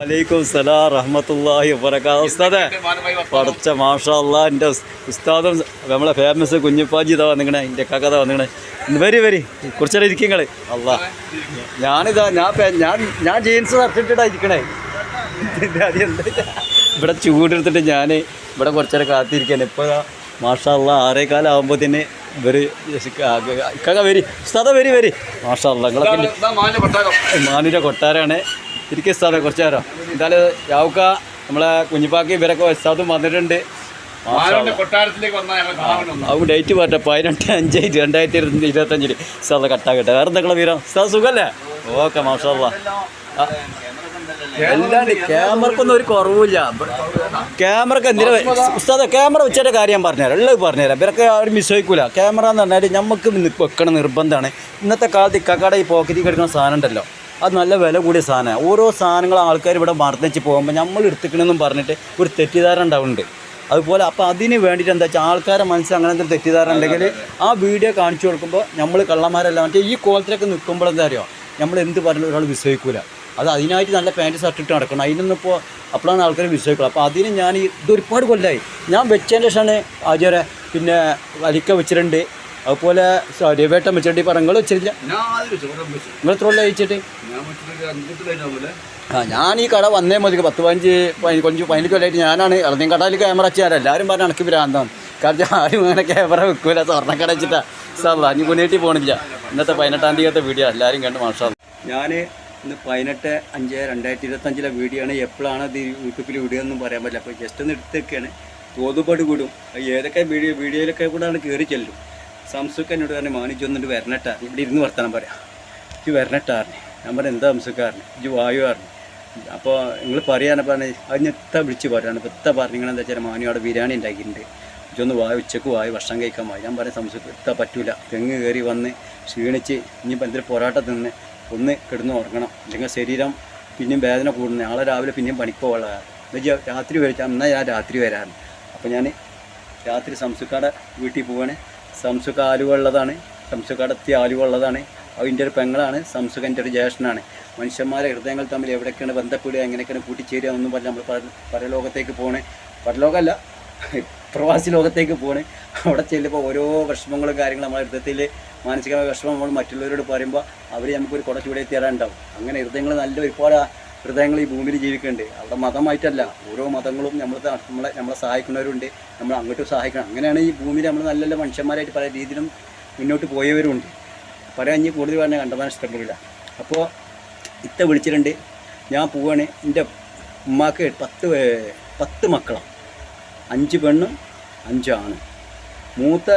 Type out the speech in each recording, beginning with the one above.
വലൈക്കും സലാ റഹ്മത്തുള്ളാഹി വബറകാത്ത് ഉസ്താദെ പടച്ച മാഷാ അല്ലാ എന്റെ ഉസ്താദും നമ്മളെ ഫേമസ് കുഞ്ഞിപ്പാജി ഇതാ വന്നിങ്ങനെ എന്റെ കഥ വന്നിങ്ങനെ വരി വരി. കുറച്ചേരം ഇരിക്കങ്ങൾ അല്ലാ ഞാനിതാ ഞാൻ ഞാൻ ഞാൻ ജീൻസ് തട്ടിട്ടാ ഇരിക്കണേ? ഇവിടെ ചൂടെടുത്തിട്ട് ഞാൻ ഇവിടെ കുറച്ചേരം കാത്തിരിക്കാൻ ഇപ്പോൾ മാഷാ അല്ലാ ആറേക്കാലം ആകുമ്പോൾ തന്നെ ഇവർ ഇക്കക വരി. ഉസ്താദ വരി വരി. മാഷാ അല്ലാ നിങ്ങളൊക്കെ മാനൂര കൊട്ടാരാണ്. ഇരിക്കും ഉസ്താദെ കുറച്ച് നേരം. എന്തായാലും യാവുക്ക നമ്മളെ കുഞ്ഞിപ്പാക്കി ഇവരൊക്കെ ഉസ്താദും വന്നിട്ടുണ്ട്. അവ ഡേറ്റ് പറട്ടെ പതിനെട്ട് അഞ്ച് രണ്ടായിരത്തി ഇരുപത്തി ഇരുപത്തഞ്ചിൽ. ഉസ്താദ് കട്ടാക്കട്ടെ. വേറെ എന്തെങ്കിലും വീരം? ഉസ്താദ് സുഖല്ലേ? ഓക്കെ മാഷാ എല്ലാം ക്യാമറക്കൊന്നും ഒരു കുറവില്ല ക്യാമറക്ക് എന്തിനാ ഉസ്താദ ക്യാമറ വെച്ചിട്ട് കാര്യം പറഞ്ഞുതരാം. ഉള്ളത് പറഞ്ഞുതരാം. ഇവരൊക്കെ ആരും വിശ്വസിക്കൂല ക്യാമറ എന്ന് പറഞ്ഞാൽ നമുക്ക് വെക്കണം നിർബന്ധമാണ്. ഇന്നത്തെ കാലത്ത് ഇക്കാക്കട ഈ പോക്കറ്റിൽ കിടക്കുന്ന സാധനം ഉണ്ടല്ലോ. അത് നല്ല വില കൂടിയ സാധനമാണ്. ഓരോ സാധനങ്ങൾ ആൾക്കാർ ഇവിടെ മറന്നിച്ച് പോകുമ്പോൾ നമ്മൾ എടുത്തിക്കണമെന്നും പറഞ്ഞിട്ട് ഒരു തെറ്റിദ്ധാരണ ഉണ്ടാവുന്നുണ്ട്. അതുപോലെ അപ്പോൾ അതിന് വേണ്ടിയിട്ട് എന്താ വെച്ചാൽ ആൾക്കാരെ മനസ്സിൽ അങ്ങനെ എന്തെങ്കിലും തെറ്റിദ്ധാരണ ഉണ്ടെങ്കിൽ ആ വീഡിയോ കാണിച്ചു കൊടുക്കുമ്പോൾ നമ്മൾ കള്ളന്മാരല്ല. മറ്റേ ഈ കോലത്തിലൊക്കെ നിൽക്കുമ്പോൾ എന്താ അറിയോ? നമ്മൾ എന്ത് പറഞ്ഞാലും ഒരാൾ വിശ്വസിക്കൂല. അത് അതിനായിട്ട് നല്ല പാന്റ് ഷർട്ട് ഇട്ട് നടക്കണം. അതിനൊന്നും ഇപ്പോൾ അപ്പോഴാണ് ആൾക്കാർ വിശ്വസിക്കുക അപ്പോൾ അതിന് ഞാൻ ഇത് ഒരുപാട് കൊല്ലമായി ഞാൻ വെച്ചതിന്റെ ശേഷമാണ് ആചാര്യ പിന്നെ വലിക്ക വെച്ചിട്ടുണ്ട്. അതുപോലെ രവേട്ടം വെച്ചിട്ട് ഈ നിങ്ങൾ വെച്ചിട്ടില്ല. നിങ്ങൾ എത്ര കൊല്ലം അയച്ചിട്ട്? ആ ഞാൻ ഈ കട വന്നേ മതി പത്ത് പതിനഞ്ച് പതിനഞ്ച് കൊഞ്ച് പതിനഞ്ച് കൊല്ലമായിട്ട് ഞാനാണ് ഇറങ്ങിയ കടയിൽ ക്യാമറ ചെയ്യാറ് എല്ലാവരും പറഞ്ഞ അണക്കി ഭ്രാന്താണ്. കാരണം ആരും അങ്ങനെ ക്യാമറ വെക്കൂല. സ്വർണക്കട വെച്ചിട്ടാ. സാർ അഞ്ഞ് മുന്നേറ്റി പോകണില്ല ഇന്നത്തെ പതിനെട്ടാം തീയതി വീഡിയോ എല്ലാവരും കണ്ട് മാഷാ ഞാൻ ഇന്ന് പതിനെട്ട് അഞ്ച് രണ്ടായിരത്തി ഇരുപത്തഞ്ചിലെ വീഡിയോ ആണ്. എപ്പോഴാണ് ഇത് യൂട്യൂബിൽ വീഡിയോ ഒന്നും പറയാൻ പറ്റില്ല. അപ്പോൾ ജസ്റ്റ് ഒന്ന് എടുത്തൊക്കെയാണ് തോതുപാട് കൂടും. അത് ഏതൊക്കെ വീഡിയോ വീഡിയോയിലൊക്കെ കൂടെ ആണ് കയറി ചെല്ലും. സംസുക്ക് എന്നോട് പറഞ്ഞു മാനിച്ചൊന്നിട്ട് വരണട്ടാർ ഇവിടെ ഇരുന്ന് വർത്തമാനം പറയാം. ഇത് വരണട്ടാറിന് ഞാൻ പറഞ്ഞു എന്താ സംസുക്കാരന് ഇജ്ജ് വായു പറഞ്ഞു. അപ്പോൾ നിങ്ങൾ പറയാനെ പറഞ്ഞ് അതിന് എത്ര വിളിച്ച് പറയാണ്. ഇപ്പോൾ എത്ര പറഞ്ഞു നിങ്ങൾ എന്താ വെച്ചാൽ മാനു അവിടെ ബിരിയാണി ഉണ്ടാക്കിയിട്ടുണ്ട് ഇജ്ജൊന്ന് വായു ഉച്ചയ്ക്ക് വായു ഭക്ഷണം കഴിക്കാൻ വായി. ഞാൻ പറയാം സംസുക്ക് എത്താൻ പറ്റൂല. തെങ്ങ് കയറി വന്ന് ക്ഷീണിച്ച് ഇനിയിപ്പോൾ എന്തൊരു പൊറാട്ട തിന്ന് ഒന്ന് കിടന്ന് ഉറങ്ങണം. അല്ലെങ്കിൽ ശരീരം പിന്നെയും വേദന കൂടുന്നത് നാളെ രാവിലെ പിന്നെയും പണിക്കോളാ എന്നുവെച്ചാൽ രാത്രി വരച്ചാൽ എന്നാൽ ഞാൻ രാത്രി വരാറുണ്ട് അപ്പോൾ ഞാൻ രാത്രി സംസുക്കാടെ വീട്ടിൽ പോവാണ്. സംസുക്ക ആലുവ ഉള്ളതാണ് സംസുക്കാടെ എത്തിയ ആലുവ ഉള്ളതാണ് അതിന്റെ ഒരു പെങ്ങളാണ് സംസുഖന്റെ ഒരു ജ്യേഷ്ഠനാണ്. മനുഷ്യന്മാരെ ഹൃദയങ്ങൾ തമ്മിൽ എവിടെയൊക്കെയാണ് ബന്ധപ്പെടുക എങ്ങനെയൊക്കെയാണ് കൂട്ടിച്ചേരുക ഒന്നും പറഞ്ഞ് നമ്മൾ പര പരലോകത്തേക്ക് പോകണേ പരലോകമല്ല പ്രവാസി ലോകത്തേക്ക് പോകണേ അവിടെ ചെല്ലുമ്പോൾ ഓരോ വിഷമങ്ങളും കാര്യങ്ങളും നമ്മുടെ ഹൃദയത്തിൽ മാനസികമായ വിഷമം നമ്മൾ മറ്റുള്ളവരോട് പറയുമ്പോൾ അവർ നമുക്കൊരു കുട തരാനുണ്ടാവും. അങ്ങനെ ഹൃദയങ്ങൾ നല്ല ഒരുപാട് ഹൃദയങ്ങൾ ഈ ഭൂമിയിൽ ജീവിക്കുന്നുണ്ട്. അവിടെ മതമായിട്ടല്ല. ഓരോ മതങ്ങളും നമ്മൾ നമ്മളെ നമ്മളെ സഹായിക്കുന്നവരുണ്ട്. നമ്മൾ അങ്ങോട്ടും സഹായിക്കണം. അങ്ങനെയാണ് ഈ ഭൂമിയിൽ നമ്മൾ നല്ല നല്ല മനുഷ്യന്മാരായിട്ട് പല രീതിയിലും മുന്നോട്ട് പോയവരുണ്ട്. പറയാൻ ഇനി കൂടുതൽ പറഞ്ഞാൽ കണ്ടമാനം ഇഷ്ടപ്പെടില്ല. അപ്പോൾ ഇത്ത വിളിച്ചിട്ടുണ്ട്. ഞാൻ പോവാണ്. എന്റെ ഉമ്മാക്ക് പത്ത് പത്ത് മക്കളാണ് അഞ്ച് പെണ്ണും അഞ്ച് ആണ്. മൂത്ത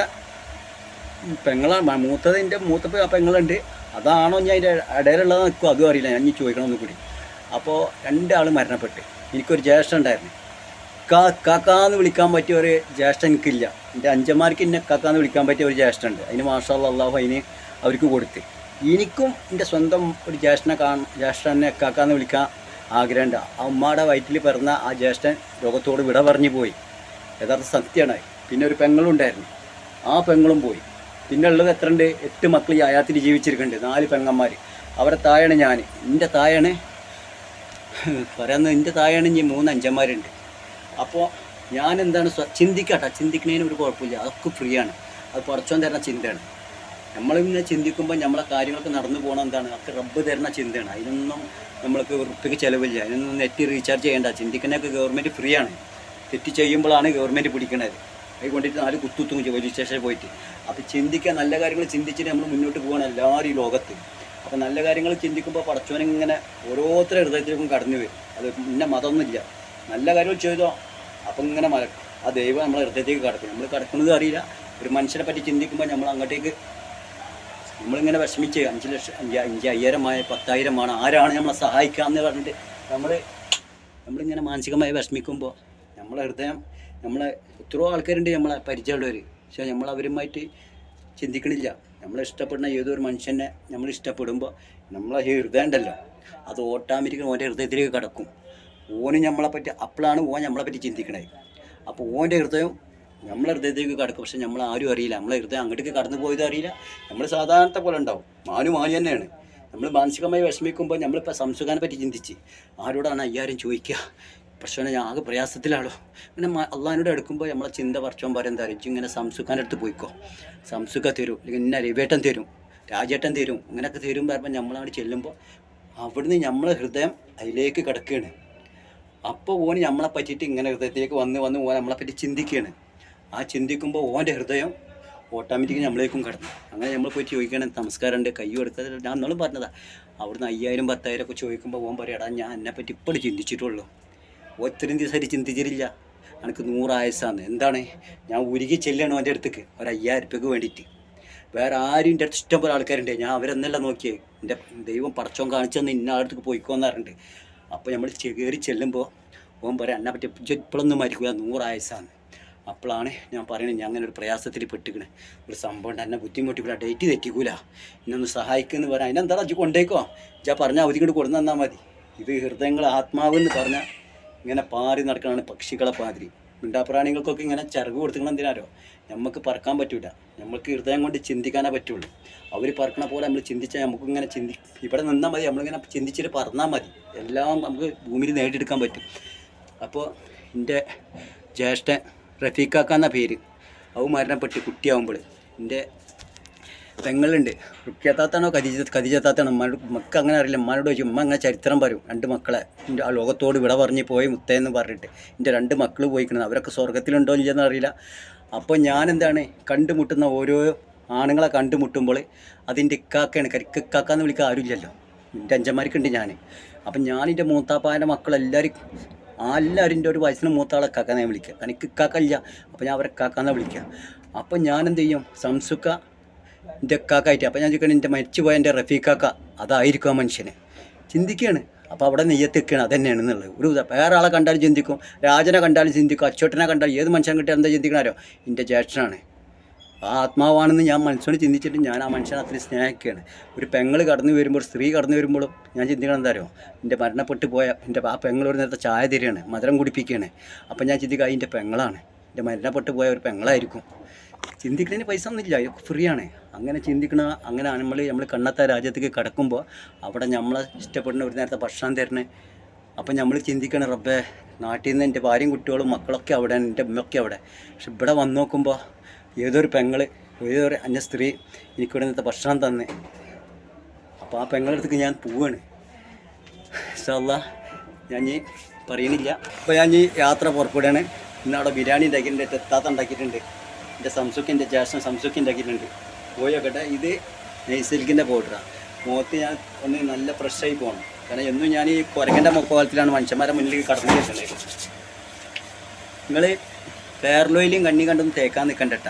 പെങ്ങളാണ്. മൂത്തത് എന്റെ മൂത്ത പെങ്ങളുണ്ട്. അതാണോ ഞാൻ അതിന്റെ ഇടയിലുള്ളത് നിൽക്കും അതും അറിയില്ല. ഞാൻ ഇനി ചോദിക്കണം ഒന്നും കൂടി. അപ്പോൾ രണ്ടാൾ മരണപ്പെട്ട്. എനിക്കൊരു ജ്യേഷ്ഠൻ ഉണ്ടായിരുന്നു. കാ കാക്കാന്ന് വിളിക്കാൻ പറ്റിയ ഒരു ജ്യേഷ്ഠൻ എനിക്കില്ല. എന്റെ അഞ്ചന്മാർക്ക് എന്നെ കാക്കാന്ന് വിളിക്കാൻ പറ്റിയ ഒരു ജ്യേഷ്ഠനുണ്ട്. അതിന് മാഷാ അള്ളാഹു അതിന് അവർക്ക് കൊടുത്ത്. എനിക്കും എന്റെ സ്വന്തം ഒരു ജ്യേഷ്ഠനെ കാണ ജ്യേഷ്ഠനെ കാക്കാന്ന് വിളിക്കാൻ ആഗ്രഹമുണ്ട്. ആ ഉമ്മയുടെ വയറ്റിൽ പിറന്ന ആ ജ്യേഷ്ഠൻ രോഗത്തോട് വിട പറഞ്ഞു പോയി. യഥാർത്ഥ സത്യമാണ്. പിന്നെ ഒരു പെങ്ങളും ഉണ്ടായിരുന്നു. ആ പെങ്ങളും പോയി. പിന്നെ ഉള്ളത് എത്ര ഉണ്ട് എട്ട് മക്കൾ ഈ അയാത്തിൽ ജീവിച്ചിരിക്കുന്നുണ്ട്. നാല് പെങ്ങന്മാർ അവരെ തായാണ് ഞാൻ എന്റെ താഴെയാണ് പറയുന്നത് എന്റെ താഴെയാണ് ഇനി മൂന്ന് അഞ്ചന്മാരുണ്ട്. അപ്പോൾ ഞാൻ എന്താണ് ചിന്തിക്കട്ടെ. ചിന്തിക്കുന്നതിന് ഒരു കുഴപ്പമില്ല. അതൊക്കെ ഫ്രീ ആണ്. അത് പുറച്ചോൻ തരുന്ന ചിന്തയാണ്. നമ്മളിങ്ങനെ ചിന്തിക്കുമ്പോൾ നമ്മളെ കാര്യങ്ങളൊക്കെ നടന്നു പോകണം എന്താണ്? അതൊക്കെ റബ്ബ് തരുന്ന ചിന്തയാണ്. അതിനൊന്നും നമ്മൾക്ക് ഉറുപ്പിക്ക് ചിലവില്ല. അതിനൊന്നും നെറ്റ് റീചാർജ് ചെയ്യേണ്ട. ചിന്തിക്കുന്നതൊക്കെ ഗവൺമെന്റ് ഫ്രീ ആണ്. തെറ്റ് ചെയ്യുമ്പോഴാണ് ഗവൺമെന്റ് പിടിക്കണത്. അത് കൊണ്ടിട്ട് നാല് കുത്തുത്തും പോലീസ് സ്റ്റേഷനിൽ പോയിട്ട്. അപ്പോൾ ചിന്തിക്കാൻ നല്ല കാര്യങ്ങൾ ചിന്തിച്ചിട്ട് നമ്മൾ മുന്നോട്ട് പോകണം എല്ലാവരും ഈ ലോകത്ത്. അപ്പോൾ നല്ല കാര്യങ്ങൾ ചിന്തിക്കുമ്പോൾ പടച്ചോനിങ്ങനെ ഓരോരുത്തരുടെ ഹൃദയത്തിലേക്കും കടന്നു വരും. അത് ഇന്ന മതമൊന്നുമില്ല. നല്ല കാര്യങ്ങൾ ചെയ്തോ അപ്പം ഇങ്ങനെ മല ആ ദൈവം നമ്മളെ ഹൃദയത്തേക്ക് കടക്കും. നമ്മൾ കടക്കുന്നത് അറിയില്ല. ഒരു മനുഷ്യനെ പറ്റി ചിന്തിക്കുമ്പോൾ നമ്മൾ അങ്ങോട്ടേക്ക് നമ്മളിങ്ങനെ വിഷമിച്ച് അഞ്ച് ലക്ഷം അഞ്ച് അഞ്ച് അയ്യായിരമായ പത്തായിരമാണ് ആരാണ് നമ്മളെ സഹായിക്കുക എന്ന് പറഞ്ഞിട്ട് നമ്മൾ നമ്മളിങ്ങനെ മാനസികമായി വിഷമിക്കുമ്പോൾ നമ്മളെ ഹൃദയം നമ്മളെ എത്രയോ ആൾക്കാരുണ്ട് നമ്മളെ പരിചയമുള്ളവർ പക്ഷേ നമ്മൾ അവരുമായിട്ട് ചിന്തിക്കണില്ല. നമ്മളെ ഇഷ്ടപ്പെടുന്ന ഏതൊരു മനുഷ്യനെ നമ്മൾ ഇഷ്ടപ്പെടുമ്പോൾ നമ്മളെ ഹൃദയം ഉണ്ടല്ലോ അത് ഓട്ടോമാറ്റിക്കലി ഓന്റെ ഹൃദയത്തിലേക്ക് കിടക്കും. ഓന് നമ്മളെ പറ്റി അപ്പോഴാണ് ഓൻ നമ്മളെ പറ്റി ചിന്തിക്കണത്. അപ്പോൾ ഓന്റെ ഹൃദയം നമ്മളെ ഹൃദയത്തിലേക്ക് കിടക്കും. പക്ഷെ നമ്മൾ ആരും അറിയില്ല. നമ്മളെ ഹൃദയം അങ്ങോട്ടേക്ക് കടന്നു പോയത് അറിയില്ല. നമ്മൾ സാധാരണത്തെ പോലെ ഉണ്ടാവും. മാനു മാനു തന്നെയാണ്. നമ്മൾ മാനസികമായി വിഷമിക്കുമ്പോൾ നമ്മളിപ്പോൾ സംസുഖാനെ പറ്റി ചിന്തിച്ച് ആരോടാണ് അയ്യായിരം ചോദിക്കുക? പക്ഷേ ഞാൻ ആകെ പ്രയാസത്തിലാണോ പിന്നെ അള്ളഹാനോട് എടുക്കുമ്പോൾ നമ്മളെ ചിന്ത പറച്ചോൻ പറയും എന്താ അറിയിച്ചു ഇങ്ങനെ സംസുഖാന്റെ അടുത്ത് പോയിക്കോ. സംസുഖ തരും അല്ലെങ്കിൽ ഇന്ന രവിയേട്ടൻ തരും രാജേട്ടൻ തരും അങ്ങനെയൊക്കെ തരും പറയുമ്പോൾ നമ്മളവിടെ ചെല്ലുമ്പോൾ അവിടുന്ന് നമ്മളെ ഹൃദയം അതിലേക്ക് കിടക്കുകയാണ് അപ്പോൾ ഓന് നമ്മളെ പറ്റിയിട്ട് ഇങ്ങനെ ഹൃദയത്തിലേക്ക് വന്ന് വന്ന് ഓൻ നമ്മളെ പറ്റി ചിന്തിക്കുകയാണ് ആ ചിന്തിക്കുമ്പോൾ ഓന്റെ ഹൃദയം ഓട്ടോമാറ്റിക്കലി നമ്മളേക്കും കടന്നു. അങ്ങനെ നമ്മൾ പോയി ചോദിക്കണം നമസ്കാരമുണ്ട് കൈ എടുക്കാതെ ഞാൻ എന്നാലും പറഞ്ഞതാ അവിടുന്ന് അയ്യായിരം പത്തായിരം ഒക്കെ ചോദിക്കുമ്പോൾ ഓൻ പറയാടാ ഞാൻ എന്നെപ്പറ്റി ഇപ്പോൾ ചിന്തിച്ചിട്ടുള്ളൂ. ദിവസം ദിവസമായിട്ട് ചിന്തിച്ചിട്ടില്ല എനിക്ക് നൂറായസാന്ന്. എന്താണ്? ഞാൻ ഉരുകി ചെല്ലണം എന്റെ അടുത്തേക്ക്. ഒരു അയ്യായിരം രൂപയ്ക്ക് വേണ്ടിയിട്ട്. വേറെ ആരും എന്റെ അടുത്ത് ഇഷ്ടംപോലെ ആൾക്കാരുണ്ട്. ഞാൻ അവരെന്നല്ല നോക്കിയേ. എന്റെ ദൈവം പടച്ചോൻ കാണിച്ചെന്ന് ഇന്ന ആളടുത്ത് പോയിക്കോന്ന് അപ്പോൾ നമ്മൾ കയറി ചെല്ലുമ്പോൾ ഓൻ പറയാം എന്നെ പറ്റി ഇപ്പോഴൊന്നും മരിക്കുക നൂറായസാന്ന്. അപ്പോഴാണ് ഞാൻ പറയുന്നത് ഞാൻ അങ്ങനെ ഒരു പ്രയാസത്തിൽ പെട്ടിക്കണേ. ഒരു സംഭവം ഉണ്ട്. എന്നെ ബുദ്ധിമുട്ടിക്കൂല. ഡേറ്റ് തെറ്റിക്കൂല. എന്നൊന്ന് സഹായിക്കുമെന്ന് പറയാം. അതിനെന്താ അജ് കൊണ്ടേക്കോ? ഞാൻ പറഞ്ഞാൽ അവധി കൊണ്ട് തന്നാൽ മതി. ഇത് ഹൃദയങ്ങൾ ആത്മാവെന്ന് പറഞ്ഞാൽ ഇങ്ങനെ പാറി നടക്കണതാണ് പക്ഷികളെ പാതിരി. മിണ്ടാപ്രാണികൾക്കൊക്കെ ഇങ്ങനെ ചിറക് കൊടുത്തിക്കണം എന്തിനാരോ നമുക്ക് പറക്കാൻ പറ്റൂല. നമുക്ക് ഹൃദയം കൊണ്ട് ചിന്തിക്കാനേ പറ്റുള്ളൂ. അവർ പറക്കണ പോലെ നമ്മൾ ചിന്തിച്ചാൽ നമുക്ക് ഇങ്ങനെ ചിന്തി ഇവിടെ നിന്നാൽ മതി നമ്മളിങ്ങനെ ചിന്തിച്ചിട്ട് പറന്നാൽ മതി. എല്ലാം നമുക്ക് ഭൂമിയിൽ നേടിയെടുക്കാൻ പറ്റും. അപ്പോൾ എന്റെ ജ്യേഷ്ഠൻ റഫീഖാക്ക എന്ന പേര്. അവ മരണപ്പെട്ട് കുട്ടിയാവുമ്പോൾ എന്റെ പെങ്ങളുണ്ട് റുക്കിയത്താത്താണോ കതിജ കതിജത്താത്താണോ ഉമ്മ മക്ക അങ്ങനെ അറിയില്ല. ഉമ്മാനോട് ചോദിച്ചു ഉമ്മ അങ്ങനെ ചരിത്രം പറയും. രണ്ട് മക്കളെ എന്റെ ആ ലോകത്തോട് വിട പറഞ്ഞ് പോയി മുത്തേന്ന് പറഞ്ഞിട്ട് എന്റെ രണ്ട് മക്കൾ പോയിക്കണത് അവരൊക്കെ സ്വർഗത്തിലുണ്ടോ ഇല്ലെന്ന് അറിയില്ല. അപ്പോൾ ഞാൻ എന്താണ് കണ്ടുമുട്ടുന്ന ഓരോ ആണുങ്ങളെ കണ്ടുമുട്ടുമ്പോൾ അതിന്റെ ഇക്കാക്കയാണ്. കരിക്കാക്ക എന്ന് വിളിക്കാൻ ആരുമില്ലല്ലോ എന്റെ അഞ്ചന്മാർക്കുണ്ട് ഞാൻ അപ്പം ഞാൻ എന്റെ മൂത്താപ്പാന്റെ മക്കളെല്ലാവരും എല്ലാവരും എന്റെ ഒരു വയസ്സിന് മൂത്താളെ കാക്കാന്നെ വിളിക്കുക എനിക്ക് ഇക്കാക്കല്ല അപ്പോൾ ഞാൻ അവരെ കാക്കാന്നാണ് വിളിക്കുക അപ്പോൾ ഞാൻ ചെയ്യും? സംസുക്ക എന്റെ കാക്കായിട്ട്. അപ്പോൾ ഞാൻ ചോദിക്കണം എന്റെ മരിച്ചുപോയ എന്റെ റഫീഖാക്ക അതായിരിക്കും ആ മനുഷ്യനെ? ചിന്തിക്കുകയാണ് അപ്പോൾ അവിടെ നെയ്യത്തിക്കുകയാണ് അത് തന്നെയാണ് എന്നുള്ളത് ഒരു വേറെ ആളെ കണ്ടാലും ചിന്തിക്കും രാജനെ കണ്ടാലും ചിന്തിക്കും അച്ചോട്ടനെ കണ്ടാലും ഏത് മനുഷ്യനെ കിട്ടിയാൽ എന്താ ചിന്തിക്കണാരോ എന്റെ ജ്യേഷ്ഠനാണ്. ആ ആത്മാവാണെന്ന് ഞാൻ മനസ്സിനോട് ചിന്തിച്ചിട്ട് ഞാൻ ആ മനുഷ്യനെ അത്രയും സ്നേഹിക്കുകയാണ്. ഒരു പെങ്ങൾ കടന്നു വരുമ്പോൾ സ്ത്രീ കടന്നു വരുമ്പോഴും ഞാൻ ചിന്തിക്കണം എന്താ അറിയോ എന്റെ മരണപ്പെട്ട് പോയ എന്റെ ആ പെങ്ങൾ ഒരു നേരത്തെ ചായ തരികയാണ് മധുരം കുടിപ്പിക്കുകയാണ്. അപ്പം ഞാൻ ചിന്തിക്കുക അതിന്റെ പെങ്ങളാണ്. എന്റെ മരണപ്പെട്ട് പോയ ഒരു പെങ്ങളായിരിക്കും. ചിന്തിക്കുന്നതിന് പൈസ ഒന്നുമില്ല. ഫ്രീ ആണ്. അങ്ങനെ ചിന്തിക്കണ അങ്ങനെ നമ്മൾ നമ്മൾ കണ്ണത്ത രാജ്യത്തേക്ക് കിടക്കുമ്പോൾ അവിടെ നമ്മളെ ഇഷ്ടപ്പെടുന്ന ഒരു നേരത്തെ ഭക്ഷണം തരണേ. അപ്പം നമ്മൾ ചിന്തിക്കണം റബ്ബേ നാട്ടിൽ നിന്ന് എന്റെ ഭാര്യയും കുട്ടികളും മക്കളൊക്കെ അവിടെ എന്റെ ഉമ്മയൊക്കെ അവിടെ. പക്ഷെ ഇവിടെ വന്ന് നോക്കുമ്പോൾ ഏതൊരു പെങ്ങൾ ഏതൊരു അന്യ സ്ത്രീ എനിക്കിവിടെ നിന്നത്തെ ഭക്ഷണം തന്നെ. അപ്പോൾ ആ പെങ്ങളെടുത്ത് ഞാൻ പോവാണ്. ഇൻഷാല്ലാ ഞാൻ ഈ പറയുന്നില്ല അപ്പോൾ ഞാൻ ഈ യാത്ര പുറപ്പെടുകയാണ്. ഇന്ന് അവിടെ ബിരിയാണി ഉണ്ടാക്കിയിട്ടുണ്ട് തെത്താത്ത ഉണ്ടാക്കിയിട്ടുണ്ട്. എന്റെ സംസുക്കിന്റെ ജാഷൻ സംസുക്ക് പോയി പോയോക്കട്ടെ ഇത് നെയ്സിൽക്കിന്റെ പൗഡറാണ് മുഖത്ത് ഞാൻ ഒന്ന് നല്ല ഫ്രഷായി പോകണം കാരണം എന്നും ഞാൻ ഈ കുരങ്ങന്റെ മുക്കോലത്തിലാണ് മനുഷ്യന്മാരെ മുന്നിലേക്ക് കടന്നു വരുന്നത് നിങ്ങൾ ഫെയർലോയിലും കണ്ണി കണ്ടും തേക്കാൻ നിൽക്കണ്ടട്ട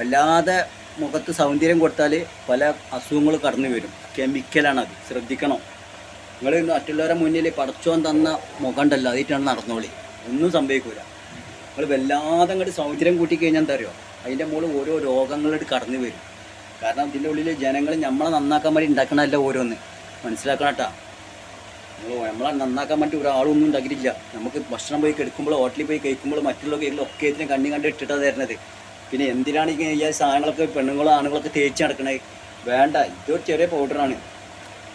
വല്ലാതെ മുഖത്ത് സൗന്ദര്യം കൊടുത്താൽ പല അസുഖങ്ങൾ കടന്നു വരും. കെമിക്കലാണ് അത്. ശ്രദ്ധിക്കണം. നിങ്ങൾ മറ്റുള്ളവരുടെ മുന്നിൽ പടച്ചോൻ തന്ന മുഖം ഉണ്ടല്ലോ അതിട്ടാണ് നടന്നോളി. ഒന്നും സംഭവിക്കൂല. നിങ്ങൾ വല്ലാതെ അങ്ങോട്ട് സൗന്ദര്യം കൂട്ടി കഴിഞ്ഞാൽ എന്താ അറിയോ? അതിന്റെ മുകളിൽ ഓരോ രോഗങ്ങളോട് കടന്നു വരും. കാരണം ഇതിന്റെ ഉള്ളിൽ ജനങ്ങൾ നമ്മളെ നന്നാക്കാൻ വേണ്ടി ഉണ്ടാക്കണമല്ല ഓരോന്ന്. മനസ്സിലാക്കണം കേട്ടോ നമ്മൾ നമ്മളെ നന്നാക്കാൻ വേണ്ടി ഒരാളൊന്നും ഉണ്ടാക്കിയിട്ടില്ല നമുക്ക് ഭക്ഷണം പോയി കെടുക്കുമ്പോൾ ഹോട്ടലിൽ പോയി കഴിക്കുമ്പോൾ മറ്റുള്ള ഒക്കെ ഇതിനെ കണ്ണി കണ്ട് ഇട്ടിട്ടാണ് തരുന്നത് പിന്നെ എന്തിനാണ് ഈ സാധനങ്ങളൊക്കെ പെണ്ണുങ്ങളോ ആണുങ്ങളൊക്കെ തേച്ച് നടക്കണേ വേണ്ട ഇതൊരു ചെറിയ പൗഡറാണ്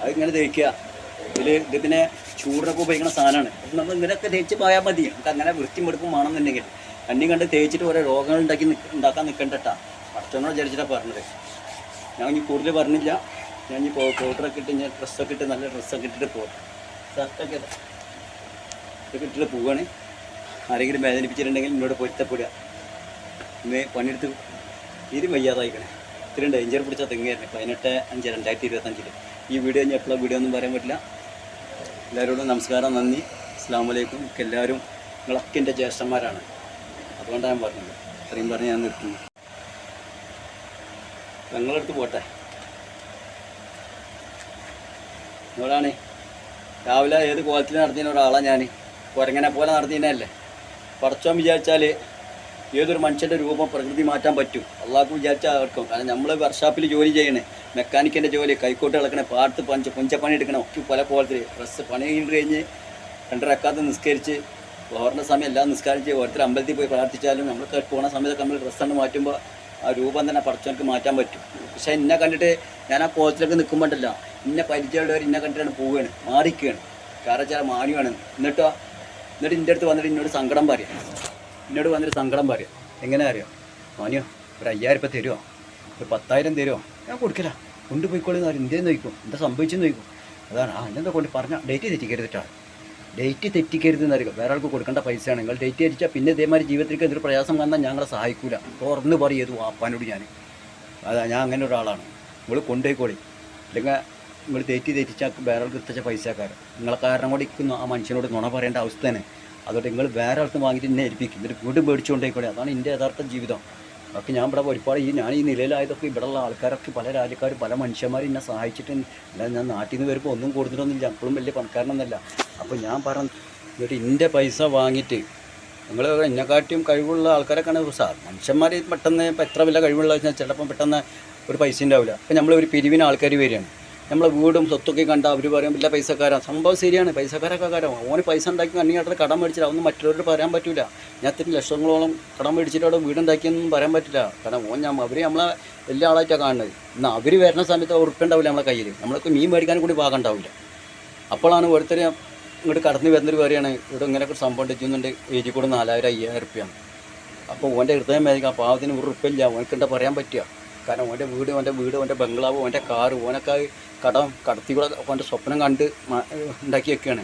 അത് ഇങ്ങനെ തേക്കുക. ഇതിൽ ഇത് പിന്നെ ചൂടിനൊക്കെ ഉപയോഗിക്കുന്ന സാധനമാണ്. നമ്മൾ ഇങ്ങനെയൊക്കെ തേച്ച് പോയാൽ മതി. നമുക്ക് അങ്ങനെ വൃത്തി മെടുക്കും വേണമെന്നുണ്ടെങ്കിൽ കണ്ണി കണ്ട് തേച്ചിട്ട് ഓരോ രോഗങ്ങൾ ഉണ്ടാക്കി ഉണ്ടാക്കാൻ നിൽക്കണ്ടട്ടാ ഭക്ഷണം വിചാരിച്ചിട്ടാണ് പറഞ്ഞത്. ഞാൻ ഇനി കൂടുതൽ പറഞ്ഞില്ല. ഞാൻ ഇനി പൗഡറൊക്കെ ഇട്ട് ഞാൻ ഡ്രസ്സൊക്കെ ഇട്ട് നല്ല ഡ്രസ്സൊക്കെ ഇട്ടിട്ട് പോകും ഷർട്ടൊക്കെ ഇതാ. ഇതൊക്കെ ഇട്ടിട്ട് പോവുകയാണ് ആരെങ്കിലും വേദനിപ്പിച്ചിട്ടുണ്ടെങ്കിൽ എന്നോട് പൊരുത്തപ്പെടുക. ഇന്ന് പണിയെടുത്ത് ഇത് വയ്യാതായിക്കണേ. ഇത്രയും ഡേഞ്ചർ പിടിച്ച തെങ്ങായിരുന്നു പതിനെട്ട് അഞ്ച് രണ്ടായിരത്തി ഇരുപത്തഞ്ചിൽ ഈ വീഡിയോ ഞാൻ എപ്പോഴും വീഡിയോ ഒന്നും പറയാൻ പറ്റില്ല. എല്ലാവരോടും നമസ്കാരം നന്ദി. അസ്സാം വലൈക്കും എല്ലാവരും നിങ്ങളൊക്കെ എന്റെ ജ്യേഷ്ഠന്മാരാണ്. അതുകൊണ്ടാണ് ഞാൻ പറഞ്ഞത് അത്രയും പറഞ്ഞ് ഞാൻ നിർത്തുന്നു. ഞങ്ങളെടുത്ത് പോട്ടെ. എന്നോടാണ് രാവിലെ ഏത് കോലത്തിൽ നടത്തിയ ഒരാളാണ് ഞാൻ കുരങ്ങനെ പോലെ നടത്തിയതല്ലേ പടച്ചോൻ വിചാരിച്ചാൽ ഏതൊരു മനുഷ്യന്റെ രൂപം പ്രകൃതി മാറ്റാൻ പറ്റും. അള്ളാഹ്ക്ക് വിചാരിച്ചാൽ അവർക്കും കാരണം നമ്മൾ വർക്ക്ഷോപ്പിൽ ജോലി ചെയ്യണേ. മെക്കാനിക്കിന്റെ ജോലി കൈക്കോട്ട് ഇളക്കണേ പാടത്ത് പഞ്ച പുഞ്ചപ്പണി എടുക്കണം ഒക്കെ പല കോലത്തിൽ ഡ്രസ്സ് പണി കഴിഞ്ഞ് കഴിഞ്ഞ് രണ്ടരക്കാത്ത് നിസ്കരിച്ച് ഓറിന്റെ സമയം എല്ലാം നിസ്കാരം ചെയ്യും ഓരോരുത്തർ അമ്പലത്തിൽ പോയി പ്രാർത്ഥിച്ചാലും നമ്മൾ പോണ സമയത്തൊക്കെ നമ്മൾ ഡ്രസ്സാണ് മാറ്റുമ്പോൾ ആ രൂപം തന്നെ പടച്ചോർക്ക് മാറ്റാൻ പറ്റും. പക്ഷേ എന്നെ കണ്ടിട്ട് ഞാൻ ആ കോച്ചിലൊക്കെ നിൽക്കുമ്പോണ്ടല്ല ഇന്നെ പരിചയമുള്ളവർ ഇന്നെ കണ്ടിട്ടാണ് പോവുകയാണ് മാറിക്കുകയാണ്. കാരണം ചില മാണിയാണ് എന്നിട്ടോ? എന്നിട്ട് എന്റെ അടുത്ത് വന്നിട്ട് എന്നോട് സങ്കടം പറയാം. എന്നോട് വന്നിട്ട് സങ്കടം പറയാം. എങ്ങനെ അറിയാം? മാനിയോ ഒരു അയ്യായിരം രൂപ തരുമോ ഒരു പത്തായിരം തരുമോ ഞാൻ കൊടുക്കില്ല കൊണ്ടുപോയിക്കോളൂ എന്ന് എന്തേന്ന് ചോദിക്കും? എന്താ സംഭവിച്ചെന്ന് ചോദിക്കും. അതാണ്. ആ എന്നെന്താ കൊണ്ട് പറഞ്ഞാൽ ഡേറ്റ് തെറ്റിക്കരുതിട്ടാ ഡേറ്റ് തെറ്റിക്കരുത് എന്നറിയുക വേറെ ആൾക്ക് കൊടുക്കേണ്ട പൈസയാണ്. നിങ്ങൾ ഡേറ്റ് തെറ്റിച്ചാൽ പിന്നെ ഇതേമാതിരി ജീവിതത്തിലേക്ക് എന്തൊരു പ്രയാസം വന്നാൽ ഞങ്ങളെ സഹായിക്കൂല. തുറന്ന് പറയത് വാപ്പാനോട് ഞാൻ അതാ ഞാൻ അങ്ങനെ ഒരാളാണ്. നിങ്ങൾ കൊണ്ടുപോയിക്കോളി അല്ലെങ്കിൽ നിങ്ങൾ തെറ്റി തെറ്റിച്ചാൽ വേറെ ആൾക്ക് എത്തിച്ച പൈസക്കാരൻ നിങ്ങളെ കാരണം കൂടി ഇരിക്കുന്നു. ആ മനുഷ്യനോട് നുണ പറയേണ്ട അവസ്ഥ തന്നെ. അതുകൊണ്ട് നിങ്ങൾ വേറെ ആൾക്ക് വാങ്ങിയിട്ട് എന്നെ ഏൽപ്പിക്കും. എന്നിട്ട് വീണ്ടും മേടിച്ചുകൊണ്ടേക്കോളെ അതാണ് എന്റെ യഥാർത്ഥ ജീവിതം. അതൊക്കെ ഞാൻ ഇവിടെ ഒരുപാട് ഈ ഞാൻ ഈ നിലയിലായതൊക്കെ ഇവിടെയുള്ള ആൾക്കാരൊക്കെ പല രാജ്യക്കാരും പല മനുഷ്യന്മാരും എന്നെ സഹായിച്ചിട്ട് അല്ലാതെ ഞാൻ നാട്ടിൽ നിന്ന് വരുമ്പോൾ ഒന്നും കൊടുത്തിട്ടൊന്നുമില്ല. അപ്പോഴും വലിയ പണക്കാരനൊന്നുമല്ല. അപ്പോൾ ഞാൻ പറഞ്ഞു എന്നിട്ട് എന്റെ പൈസ വാങ്ങിയിട്ട് നിങ്ങൾ എന്നെക്കാട്ടിയും കഴിവുള്ള ആൾക്കാരൊക്കെയാണ് സാർ മനുഷ്യന്മാർ പെട്ടെന്ന് ഇപ്പം എത്ര വില കഴിവുള്ള ചിലപ്പം പെട്ടെന്ന് ഒരു പൈസ ഉണ്ടാവില്ല അപ്പോൾ നമ്മൾ ഒരു പിരിവിന് ആൾക്കാർ വരികയാണ്. നമ്മളെ വീടും സ്വത്തൊക്കെ കണ്ട അവർ പറയും ഇല്ല പൈസക്കാരാണ് സംഭവം ശരിയാണ്. പൈസക്കാരൊക്കെ കാരം ഓന് പൈസ ഉണ്ടാക്കി കണ്ണിങ്ങാട്ടത് കടം മേടിച്ചില്ല. അതൊന്നും മറ്റുള്ളവരോട് പറയാൻ പറ്റില്ല ഞാൻ ഇത്തിരി ലക്ഷങ്ങളോളം കടം മേടിച്ചിട്ട് അവിടെ വീടുണ്ടാക്കിയെന്നൊന്നും പറയാൻ പറ്റില്ല. കാരണം ഓൻ ഞാൻ അവർ നമ്മളെ വലിയ ആളായിട്ടാണ് കാണുന്നത്. എന്നാൽ അവർ വരുന്ന സമയത്ത് ഉറപ്പുണ്ടാവില്ല നമ്മളെ കയ്യിൽ നമ്മളൊക്കെ മീൻ മേടിക്കാൻ കൂടി ഭാഗം ഉണ്ടാവില്ല. അപ്പോഴാണ് ഓരോരുത്തർ ഇങ്ങോട്ട് കടന്നു വരുന്നൊരു കാര്യമാണ്. ഇവിടെ ഇങ്ങനെയൊക്കെ സംഭവം ഉണ്ടെന്നുണ്ട് ഏജി കൂടെ നാലായിരം അയ്യായിരം റുപ്യാണ്. അപ്പോൾ ഓന്റെ ഹൃദയം മേടിക്കാം ആ പാവത്തിന് ഒരു ഉറുപ്പില്ല. ഓനക്കെന്താ പറയാൻ പറ്റുക? കാരണം ഓന്റെ വീട് ഓന്റെ വീട് ഓന്റെ ബംഗ്ലാവ് ഓന്റെ കാറ് ഓനൊക്കെ കടം കടത്തി കൂടെ അവന്റെ സ്വപ്നം കണ്ട് ഉണ്ടാക്കിയൊക്കെയാണ്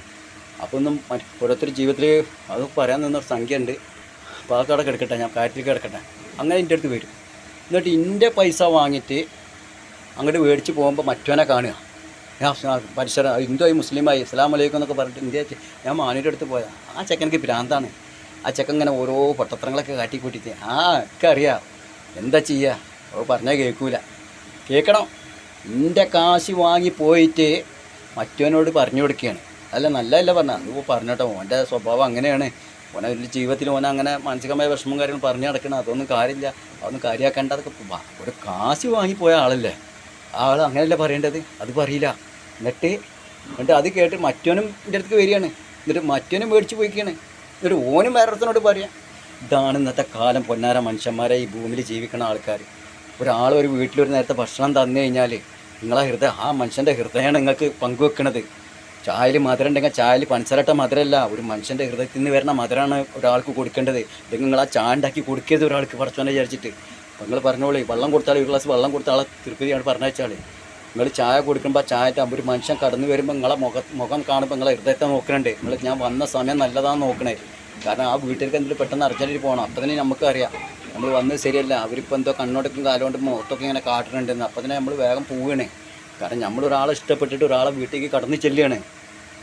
അപ്പോൾ ഒന്നും ഓരോരുത്തർ ജീവിതത്തിൽ അത് പറയാൻ നിന്നൊരു സംഖ്യ ഉണ്ട് അപ്പോൾ അതൊക്കെ അവിടെ കിടക്കട്ടെ ഞാൻ കാര്യത്തിൽ കിടക്കട്ടെ. അങ്ങനെ എന്റെ അടുത്ത് വരും. എന്നിട്ട് എന്റെ പൈസ വാങ്ങിയിട്ട് അങ്ങോട്ട് മേടിച്ച് പോകുമ്പോൾ മറ്റവനെ കാണുക. ഞാൻ പരിസരം ഹിന്ദുവായി മുസ്ലിമായി ഇസ്ലാം അലൈക്കും എന്നൊക്കെ പറഞ്ഞിട്ട് ഇന്ത്യ ഞാൻ മാനൂരുടെ അടുത്ത് പോയാൽ ആ ചെക്കനക്ക് ഭ്രാന്താണ്. ആ ചെക്കൻ ഇങ്ങനെ ഓരോ പൊട്ടത്രങ്ങളൊക്കെ കാട്ടിക്കൂട്ടിയിട്ട് ആ ഒക്കെ അറിയാം എന്താ ചെയ്യുക പറഞ്ഞാൽ കേൾക്കൂല. കേൾക്കണം. എന്റെ കാശ് വാങ്ങി പോയിട്ട് മറ്റവനോട് പറഞ്ഞു കൊടുക്കുകയാണ്. അല്ല നല്ലതല്ല പറഞ്ഞാൽ അത് പറഞ്ഞോട്ടെ ഓന്റെ സ്വഭാവം അങ്ങനെയാണ്. ഓനെ ഒരു ജീവിതത്തിൽ ഓനെ അങ്ങനെ മാനസികമായ വിഷമം കാര്യങ്ങൾ പറഞ്ഞു നടക്കണം അതൊന്നും കാര്യമില്ല. അതൊന്നും കാര്യമാക്കേണ്ട അതൊക്കെ ഒരു കാശ് വാങ്ങിപ്പോയ ആളല്ലേ? ആൾ അങ്ങനെയല്ല പറയേണ്ടത്? അത് പറയില്ല. എന്നിട്ട് എന്നിട്ട് അത് കേട്ട് മറ്റവനും എന്റെ അടുത്ത് വരികയാണ്. എന്നിട്ട് മറ്റവനും മേടിച്ച് പോയിക്കാണ് എന്നിട്ട് ഓനും വേറൊരുത്തനോട് പറയാം ഇതാണ് ഇന്നത്തെ കാലം പൊന്നാര മനുഷ്യന്മാരെ ഈ ഭൂമിയിൽ ജീവിക്കുന്ന ആൾക്കാർ ഒരാൾ ഒരു വീട്ടിലൊരു നേരത്തെ ഭക്ഷണം തന്നു കഴിഞ്ഞാൽ നിങ്ങളെ ഹൃദയം ആ മനുഷ്യന്റെ ഹൃദയമാണ് നിങ്ങൾക്ക് പങ്കുവെക്കുന്നത് ചായൽ മധുരം ഉണ്ടെങ്കിൽ ചായൽ പഞ്ചസാരട്ട മധുരമല്ല. ഒരു മനുഷ്യന്റെ ഹൃദയത്തിൽ നിന്ന് വരുന്ന മധുരമാണ് ഒരാൾക്ക് കൊടുക്കേണ്ടത്. അല്ലെങ്കിൽ നിങ്ങൾ ആ ചായ ഉണ്ടാക്കി കൊടുക്കരുത് ഒരാൾക്ക് പടച്ചോനെ വിചാരിച്ചിട്ട്. നിങ്ങൾ പറഞ്ഞോളി വെള്ളം കൊടുത്താൽ ഒരു ഗ്ലാസ് വെള്ളം കൊടുത്താൽ ആളെ തിരുപ്പതിയാണ് പറഞ്ഞാൽ നിങ്ങൾ ചായ കൊടുക്കുമ്പോൾ ആ ചായ ഒരു മനുഷ്യൻ കടന്നു വരുമ്പോൾ നിങ്ങളെ മുഖ മുഖം കാണുമ്പോൾ നിങ്ങളെ ഹൃദയത്തെ നോക്കണുണ്ട്. നിങ്ങൾ ഞാൻ വന്ന സമയം നല്ലതാണെന്ന് നോക്കണേ. കാരണം ആ വീട്ടിലേക്ക് എന്തെങ്കിലും പെട്ടെന്ന് അർജന്റിൽ പോകണം. അപ്പം തന്നെ നമുക്ക് അറിയാം നമ്മൾ വന്നത് ശരിയല്ല. അവരിപ്പോൾ എന്തോ കണ്ണോടക്കും കാലുകൊണ്ട് മുഖത്തൊക്കെ ഇങ്ങനെ കാട്ടുന്നുണ്ടെന്ന് അപ്പം തന്നെ നമ്മൾ വേഗം പോവുകയാണ് കാരണം നമ്മൾ ഒരാളെ ഇഷ്ടപ്പെട്ടിട്ട് ഒരാളെ വീട്ടിലേക്ക് കടന്നു ചെല്ലുകയാണ്.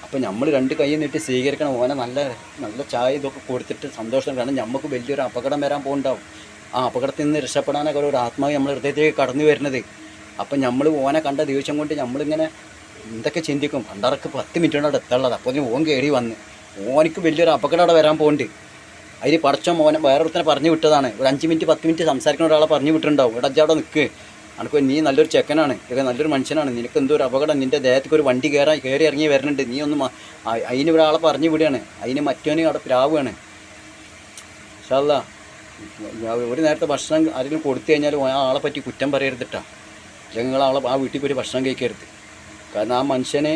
അപ്പോൾ നമ്മൾ രണ്ട് കൈ നീട്ടി സ്വീകരിക്കണം. ഓനെ നല്ല നല്ല ചായ ഇതൊക്കെ കൊടുത്തിട്ട് സന്തോഷം കാരണം നമുക്ക് വലിയൊരു അപകടം വരാൻ പോകുന്നുണ്ടാവും ആ അപകടത്തിൽ നിന്ന് രക്ഷപ്പെടാനൊക്കെ ഒരു ആത്മാവ് നമ്മൾ ഹൃദയത്തിലേക്ക് കടന്നു വരുന്നത്. അപ്പം നമ്മൾ ഓനെ കണ്ട ദിവസം കൊണ്ട് നമ്മളിങ്ങനെ എന്തൊക്കെ ചിന്തിക്കും. പണ്ടറക്ക് പത്ത് മിനിറ്റ് അവിടെ എത്താനുള്ളത്. അപ്പോൾ ഓൻ കയറി വന്ന്. ഓനിക്ക് വലിയൊരു അപകടം അവിടെ വരാൻ പോകുന്നുണ്ട് അതിന് പടച്ച മോനെ വേറൊരുത്തനെ പറഞ്ഞു വിട്ടതാണ്. ഒരു അഞ്ച് മിനിറ്റ് പത്ത് മിനിറ്റ് സംസാരിക്കുന്ന ഒരാളെ പറഞ്ഞു വിട്ടിട്ടുണ്ടാവും. ഇവിടെ അജ്ജ അവിടെ നിൽക്ക് അനക്ക് നീ നല്ലൊരു ചെക്കനാണ്. ഇതൊക്കെ നല്ലൊരു മനുഷ്യനാണ്. നിനക്ക് എന്തോ ഒരു അപകടം. നിന്റെ ദേഹത്തേക്ക് ഒരു വണ്ടി കയറാൻ കയറി ഇറങ്ങി വരുന്നുണ്ട് നീ ഒന്ന് അതിന് ഒരാളെ പറഞ്ഞു വിടുകയാണ്. അതിന് മറ്റവന് അവിടെ പ്രാവുകയാണ് ഷല്ല ഒരു നേരത്തെ ഭക്ഷണം ആരെങ്കിലും കൊടുത്തു കഴിഞ്ഞാൽ ആ ആളെ പറ്റി കുറ്റം പറയരുതിട്ടാ. അല്ലെങ്കിൽ നിങ്ങൾ ആളെ ആ വീട്ടിൽ പോയി ഭക്ഷണം കഴിക്കരുത്. കാരണം ആ മനുഷ്യനെ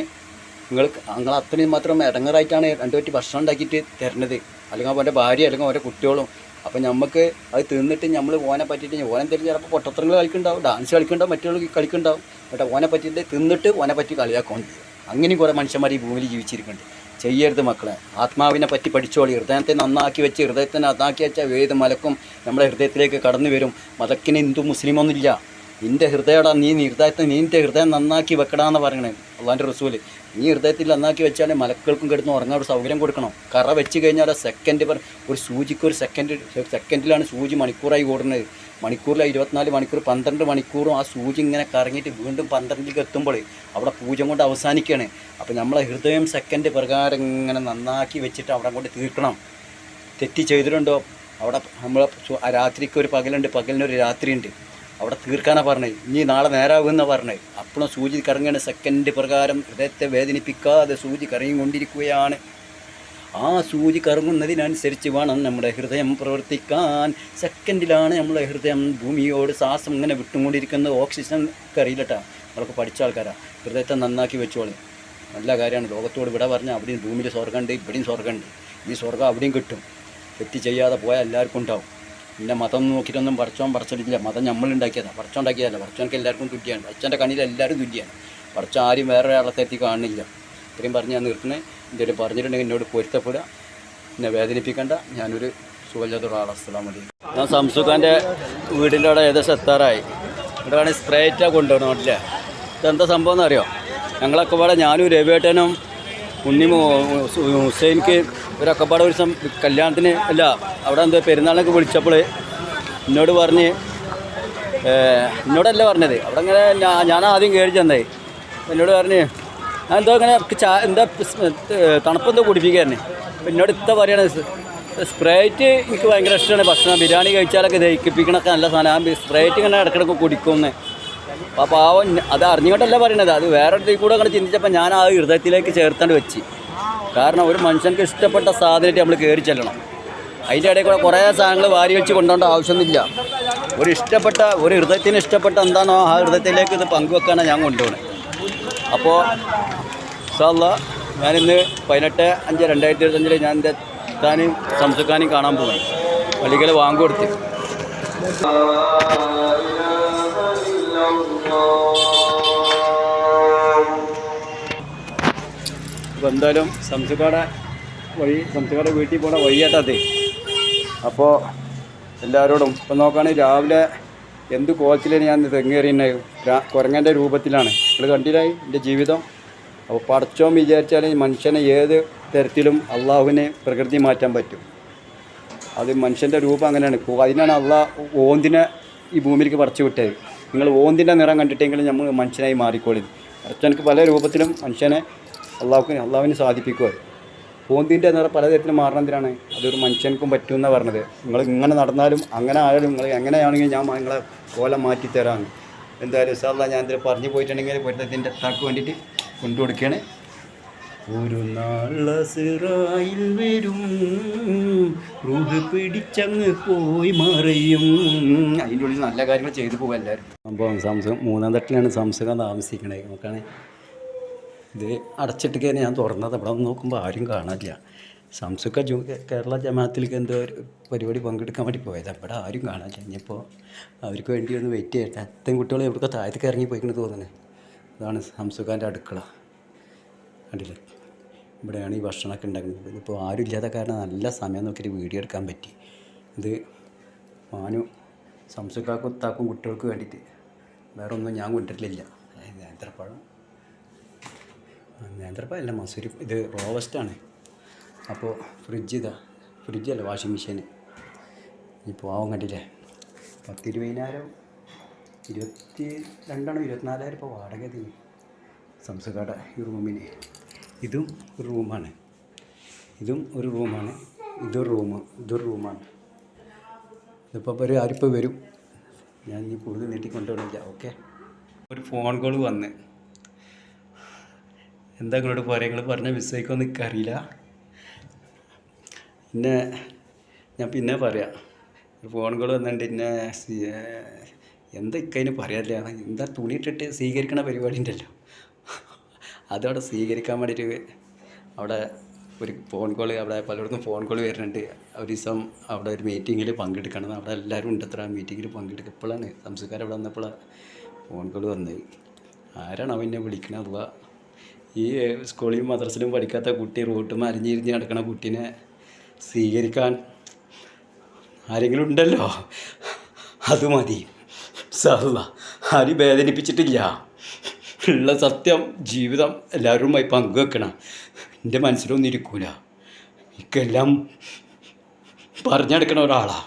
നിങ്ങൾ നിങ്ങൾ അത്രയും മാത്രം ഇടങ്ങറായിട്ടാണ് രണ്ടു പറ്റി ഭക്ഷണം ഉണ്ടാക്കിയിട്ട് തരുന്നത് അല്ലെങ്കിൽ അവന്റെ ഭാര്യ അല്ലെങ്കിൽ അവന്റെ കുട്ടികളും. അപ്പം നമുക്ക് അത് തിന്നിട്ട് നമ്മൾ ഓനെ പറ്റിയിട്ട് ഓനെ എന്തെങ്കിലും ചിലപ്പോൾ പൊട്ടത്തരങ്ങൾ കളിക്കുന്നുണ്ടാവും ഡാൻസ് കളിക്കുന്നുണ്ടാവും മറ്റുള്ള കളിക്കുന്നുണ്ടാവും. കേട്ടോ ഓനെ പറ്റിയിട്ട് തിന്നിട്ട് ഓനെ പറ്റി കളിയാക്കുകയും ചെയ്യും. അങ്ങനെയും കുറേ മനുഷ്യന്മാർ ഈ ഭൂമിയിൽ ജീവിച്ചിരിക്കുന്നുണ്ട്. ചെയ്യരുത് മക്കളെ. ആത്മാവിനെ പറ്റി പഠിച്ചോളി. ഹൃദയത്തെ നന്നാക്കി വെച്ച് ഹൃദയത്തെ നന്നാക്കി വെച്ചാൽ ഏത് മലക്കും നമ്മുടെ ഹൃദയത്തിലേക്ക് കടന്നു വരും. മതക്കിന് ഹിന്ദു മുസ്ലിമൊന്നുമില്ല നിന്റെ ഹൃദയടാ നീ നീ ഹൃദയത്തെ നിന്റെ ഹൃദയം നന്നാക്കി വെക്കടാന്ന് പറയണേ. അള്ളാന്റെ റസൂൽ. നീ ഹൃദയത്തിൽ നന്നാക്കി വെച്ചാൽ മലക്കൾക്കും കിടന്ന് ഉറങ്ങാൻ ഒരു സൗകര്യം കൊടുക്കണം. കറ വെച്ച് കഴിഞ്ഞാൽ സെക്കൻഡ് ഒരു സൂചിക്ക് ഒരു സെക്കൻഡ് സെക്കൻഡിലാണ് സൂചി മണിക്കൂറായി ഓടുന്നത്. മണിക്കൂറിൽ ഇരുപത്തിനാല് മണിക്കൂർ പന്ത്രണ്ട് മണിക്കൂറും ആ സൂചി ഇങ്ങനെ കറങ്ങിയിട്ട് വീണ്ടും പന്ത്രണ്ടിലേക്ക് എത്തുമ്പോൾ അവിടെ പൂജ കൊണ്ട് അവസാനിക്കുകയാണ്. അപ്പോൾ നമ്മളെ ഹൃദയം സെക്കൻഡ് പ്രകാരം ഇങ്ങനെ നന്നാക്കി വെച്ചിട്ട് അവിടെ കൊണ്ട് തീർക്കണം. തെറ്റി ചെയ്തിട്ടുണ്ടോ? അവിടെ നമ്മൾ രാത്രിക്ക് ഒരു പകലുണ്ട് പകലിനൊരു രാത്രിയുണ്ട്. അവിടെ തീർക്കാനാണ് പറഞ്ഞത് ഇനി നാളെ നേരാകുമെന്നാണ് പറഞ്ഞത് അപ്പോഴും സൂചി കറങ്ങുകയാണ് സെക്കൻഡ് പ്രകാരം ഹൃദയത്തെ വേദനിപ്പിക്കാതെ സൂചി കറങ്ങിക്കൊണ്ടിരിക്കുകയാണ്. ആ സൂചി കറങ്ങുന്നതിനനുസരിച്ച് വേണം നമ്മുടെ ഹൃദയം പ്രവർത്തിക്കാൻ. സെക്കൻഡിലാണ് നമ്മുടെ ഹൃദയം ഭൂമിയോട് ശ്വാസം ഇങ്ങനെ വിട്ടുകൊണ്ടിരിക്കുന്നത് ഓക്സിജൻ അറിയില്ലട്ടാ നമ്മളൊക്കെ പഠിച്ച ആൾക്കാരാണ് ഹൃദയത്തെ നന്നാക്കി വെച്ചോളൂ. നല്ല കാര്യമാണ്. ലോകത്തോട് വിട പറഞ്ഞാൽ അവിടെയും ഭൂമിയിൽ സ്വർഗമുണ്ട് ഇവിടെയും സ്വർഗമുണ്ട് ഈ സ്വർഗം അവിടെയും കിട്ടും. തെറ്റ് ചെയ്യാതെ പോയാൽ എല്ലാവർക്കും ഉണ്ടാവും. പിന്നെ മതം നോക്കിയിട്ടൊന്നും പടച്ചോൻ പറിച്ചിട്ടില്ല മതം നമ്മൾ ഉണ്ടാക്കിയതാണ് പടച്ചോൻ ഉണ്ടാക്കിയതല്ല. പടച്ചോനക്ക് എല്ലാവർക്കും തുല്യമാണ് അച്ഛന്റെ കണ്ണിൽ എല്ലാവരും തുല്യമാണ് പടച്ചോൻ ആരും വേറെ ഒരാളെ തെറ്റി കാണുന്നില്ല. ഇത്രയും പറഞ്ഞ് ഞാൻ നിർത്തണേ എന്തെങ്കിലും പറഞ്ഞിട്ടുണ്ടെങ്കിൽ എന്നോട് പൊരുത്തപ്പെടുക എന്നെ വേദനിപ്പിക്കേണ്ട. ഞാനൊരു സുഖജാത്തുള്ള ആളെ. അസ്സലാം മതി ഞാൻ സംസുഖാന്റെ വീടിന്റെ അവിടെ ഏകദേശം എത്താറായി. ഇവിടെ വേണമെങ്കിൽ സ്പ്രേറ്റാണ് കൊണ്ടുപോകണം. നാട്ടിലെ ഇതെന്താ സംഭവം എന്നറിയോ? ഞങ്ങളൊക്കെ ഇവിടെ ഞാനും രവിയേട്ടനും ഉണ്ണി ഹുസൈൻക്ക് ഇവരൊക്കെ പാടെ ഒരു സം കല്യാണത്തിന് അല്ല അവിടെ എന്തോ പെരുന്നാളിനൊക്കെ വിളിച്ചപ്പോൾ എന്നോട് പറഞ്ഞ് എന്നോടല്ല പറഞ്ഞത്. അവിടെ ഇങ്ങനെ ഞാൻ ആദ്യം കയറി ചെന്നേ എന്നോട് പറഞ്ഞ് ഞാൻ എന്തോ ഇങ്ങനെ ചാ എന്താ തണുപ്പെന്തോ കുടിപ്പിക്കായിരുന്നു. അപ്പം എന്നോട് ഇത്ത പറയണത് സ്പ്രൈറ്റ് എനിക്ക് ഭയങ്കര ഇഷ്ടമാണ് ഭക്ഷണം ബിരിയാണി കഴിച്ചാലൊക്കെ ദഹിപ്പിക്കണൊക്കെ നല്ല സാധനം. ആ സ്പ്രൈറ്റ് ഇങ്ങനെ ഇടക്കിടക്ക് കുടിക്കുമെന്ന്. അപ്പോൾ പാവം അത് അറിഞ്ഞുകൊണ്ടല്ല പറയണത്. അത് വേറെ ഇടത്തിൽ കൂടെ അങ്ങനെ ചിന്തിച്ചപ്പോൾ ഞാൻ ആ ഹൃദയത്തിലേക്ക് ചേർത്താണ്ട് വെച്ച്. കാരണം ഒരു മനുഷ്യൻക്ക് ഇഷ്ടപ്പെട്ട സാധനമായിട്ട് നമ്മൾ കയറി ചെല്ലണം. അതിന്റെ ഇടയിൽ കൂടെ കുറേ സാധനങ്ങൾ വാരി വെച്ച് കൊണ്ടുപോകേണ്ട ആവശ്യമൊന്നുമില്ല. ഒരു ഇഷ്ടപ്പെട്ട ഒരു ഹൃദയത്തിന് ഇഷ്ടപ്പെട്ട എന്താണോ ആ ഹൃദയത്തിലേക്ക് ഇത് പങ്കുവെക്കാനാണ് ഞാൻ കൊണ്ടുപോകണത് അപ്പോൾ സാല ഞാനിന്ന് പതിനെട്ട് അഞ്ച് രണ്ടായിരത്തി ഇരുപത്തഞ്ചിൽ ഞാൻ എന്റെ താനും സംസുഖാനും കാണാൻ പോകുന്നു പള്ളിക്കൽ വാങ്ങുകൊടുത്ത് അപ്പോൾ എന്തായാലും സംസുക്കാടെ വഴി സംസുക്കാടെ വീട്ടിൽ പോണ വഴിയാട്ടത് അപ്പോൾ എല്ലാവരോടും ഇപ്പം നോക്കുകയാണെങ്കിൽ രാവിലെ എന്ത് കോലത്തിലാണ് ഞാൻ തെങ്ങേറിയുന്നത് കുരങ്ങന്റെ രൂപത്തിലാണ്. നിങ്ങൾ കണ്ടില്ലായി? എന്റെ ജീവിതം? അപ്പോൾ പടച്ചോം വിചാരിച്ചാൽ മനുഷ്യനെ ഏത് തരത്തിലും അള്ളാഹുവിനെ പ്രകൃതി മാറ്റാൻ പറ്റും. അത് മനുഷ്യന്റെ രൂപം അങ്ങനെയാണ്. അതിനാണ് അള്ളാഹ് ഓന്തിനെ ഈ ഭൂമിയിലേക്ക് പറിച്ചു വിട്ടത്. നിങ്ങൾ ഓന്തിന്റെ നിറം കണ്ടിട്ടെങ്കിലും നമ്മൾ മനുഷ്യനായി മാറിക്കോളി. പടച്ചോനക്ക് പല രൂപത്തിലും മനുഷ്യനെ അള്ളാഹുക്ക് അള്ളാഹുവിന് സാധിപ്പിക്കുക ഓന്തിന്റെ നിറം പലതരത്തിലും മാറണതിനാണ് അതൊരു മനുഷ്യനക്കും പറ്റുമെന്നാണ് പറഞ്ഞത്. നിങ്ങൾ ഇങ്ങനെ നടന്നാലും അങ്ങനെ ആയാലും നിങ്ങൾ എങ്ങനെയാണെങ്കിൽ ഞാൻ നിങ്ങളെ കോലം മാറ്റിത്തരാമെന്ന് എന്തായാലും സാറില്ല ഞാൻ ഇതിൽ പറഞ്ഞു പോയിട്ടുണ്ടെങ്കിൽ പൊരുത്തത്തിന്റെ താക്ക് വേണ്ടിയിട്ട് കൊണ്ടുകൊടുക്കുകയാണ്. ഒരു നാളസിറായിൽ വരും. റൂഹ് പിടിച്ചങ്ങ് പോയി മറിയും. അതിന്റെ ഉള്ളിൽ നല്ല കാര്യങ്ങൾ ചെയ്തു പോകും എല്ലാവരും. സംഭവം സംസുഖം മൂന്നാം തട്ടിലാണ് സംസുഖം താമസിക്കണേ. നോക്കണേ. ഇത് അടച്ചിട്ട് ഞാൻ തുറന്നത് അവിടെ നോക്കുമ്പോൾ ആരും കാണാനില്ല. സംസുഖ ജൂ കേരള ജമാഅത്തിലേക്ക് എന്തോ ഒരു പരിപാടി പങ്കെടുക്കാൻ വേണ്ടി പോയത്. അവിടെ ആരും കാണാനില്ല. ഇനിയിപ്പോൾ അവർക്ക് വേണ്ടി ഒന്ന് വെയിറ്റ് ചെയ്യട്ടെ. അത്തം കുട്ടികൾ എവിടെയൊക്കെ താഴത്തേക്ക് ഇറങ്ങി പോയിക്കണെന്ന് തോന്നുന്നത് അതാണ് സംസുഖാന്റെ അടുക്കള. കണ്ടില്ലേ? ഇവിടെയാണ് ഈ ഭക്ഷണമൊക്കെ ഉണ്ടാക്കുന്നത്. ഇതിപ്പോൾ ആരും ഇല്ലാത്ത കാരണം നല്ല സമയം നോക്കിയിട്ട് വീഡിയോ എടുക്കാൻ പറ്റി. ഇത് മാനു സംസുക്കാക്കും താക്കും കുട്ടികൾക്ക് വേണ്ടിയിട്ട്. വേറെ ഒന്നും ഞാൻ കൊണ്ടിട്ടില്ല നേന്ത്രപ്പഴം. നേന്ത്രപ്പഴം അല്ല മസൂരി. ഇത് റോവസ്റ്റാണ് അപ്പോൾ ഫ്രിഡ്ജ് ഇതാ. ഫ്രിഡ്ജല്ല വാഷിംഗ് മെഷീൻ ഈ പാവം കണ്ടില്ലേ? പത്തിരുപതിനായിരം ഇരുപത്തി രണ്ടാണോ ഇരുപത്തിനാലായിരം ഇപ്പോൾ വാടക ഇതിന്. സംസുകാട ഈ റൂമിന് ഇതും ഒരു റൂമാണ്. ഇതും ഒരു റൂമാണ്. ഇതൊരു റൂം ഇതൊരു റൂമാണ്. ഇതിപ്പോൾ ഒരു ആരിപ്പോൾ വരും. ഞാൻ ഇനി കൂടുതൽ നീട്ടി കൊണ്ടുപോകണില്ല ഓക്കെ? ഒരു ഫോൺ കോൾ വന്ന്. എന്താ നിങ്ങളോട് പോരെ നിങ്ങൾ പറഞ്ഞ മിസ്റ്റേക്കൊന്നും എനിക്കറിയില്ല പിന്നെ ഞാൻ പിന്നെ പറയാം. ഒരു ഫോൺ കോൾ വന്നിട്ട് പിന്നെ എന്താ ഇക്കതിന് പറയാനില്ല. എന്താ തുണിയിട്ടിട്ട് സ്വീകരിക്കണ പരിപാടി ഉണ്ടല്ലോ. അതവിടെ സ്വീകരിക്കാൻ വേണ്ടിയിട്ട് അവിടെ ഒരു ഫോൺ കോൾ അവിടെ പലയിടത്തും ഫോൺ കോൾ വരുന്നുണ്ട്. ഒരു ദിവസം അവിടെ ഒരു മീറ്റിങ്ങിൽ പങ്കെടുക്കണം. അവിടെ എല്ലാവരും ഉണ്ട് അത്ര മീറ്റിങ്ങിൽ പങ്കെടുക്കുക ഇപ്പോഴാണ് സംസ്കാരം അവിടെ വന്നപ്പോഴാണ് ഫോൺ കോൾ വന്നത്. ആരാണ് അവനെ വിളിക്കണത് അഥവാ? ഈ സ്കൂളിലും മദ്രസിലും പഠിക്കാത്ത കുട്ടി റോട്ടും അരിഞ്ഞിരിഞ്ഞ് നടക്കുന്ന കുട്ടീനെ സ്വീകരിക്കാൻ ആരെങ്കിലും ഉണ്ടല്ലോ? അത് മതി. സഹ ആരും വേദനിപ്പിച്ചിട്ടില്ല. ഉള്ള സത്യം ജീവിതം എല്ലാവരുമായി പങ്കുവെക്കണം. എന്റെ മനസ്സിലൊന്നും ഇരിക്കൂല എനിക്കെല്ലാം പറഞ്ഞെടുക്കണ ഒരാളാണ്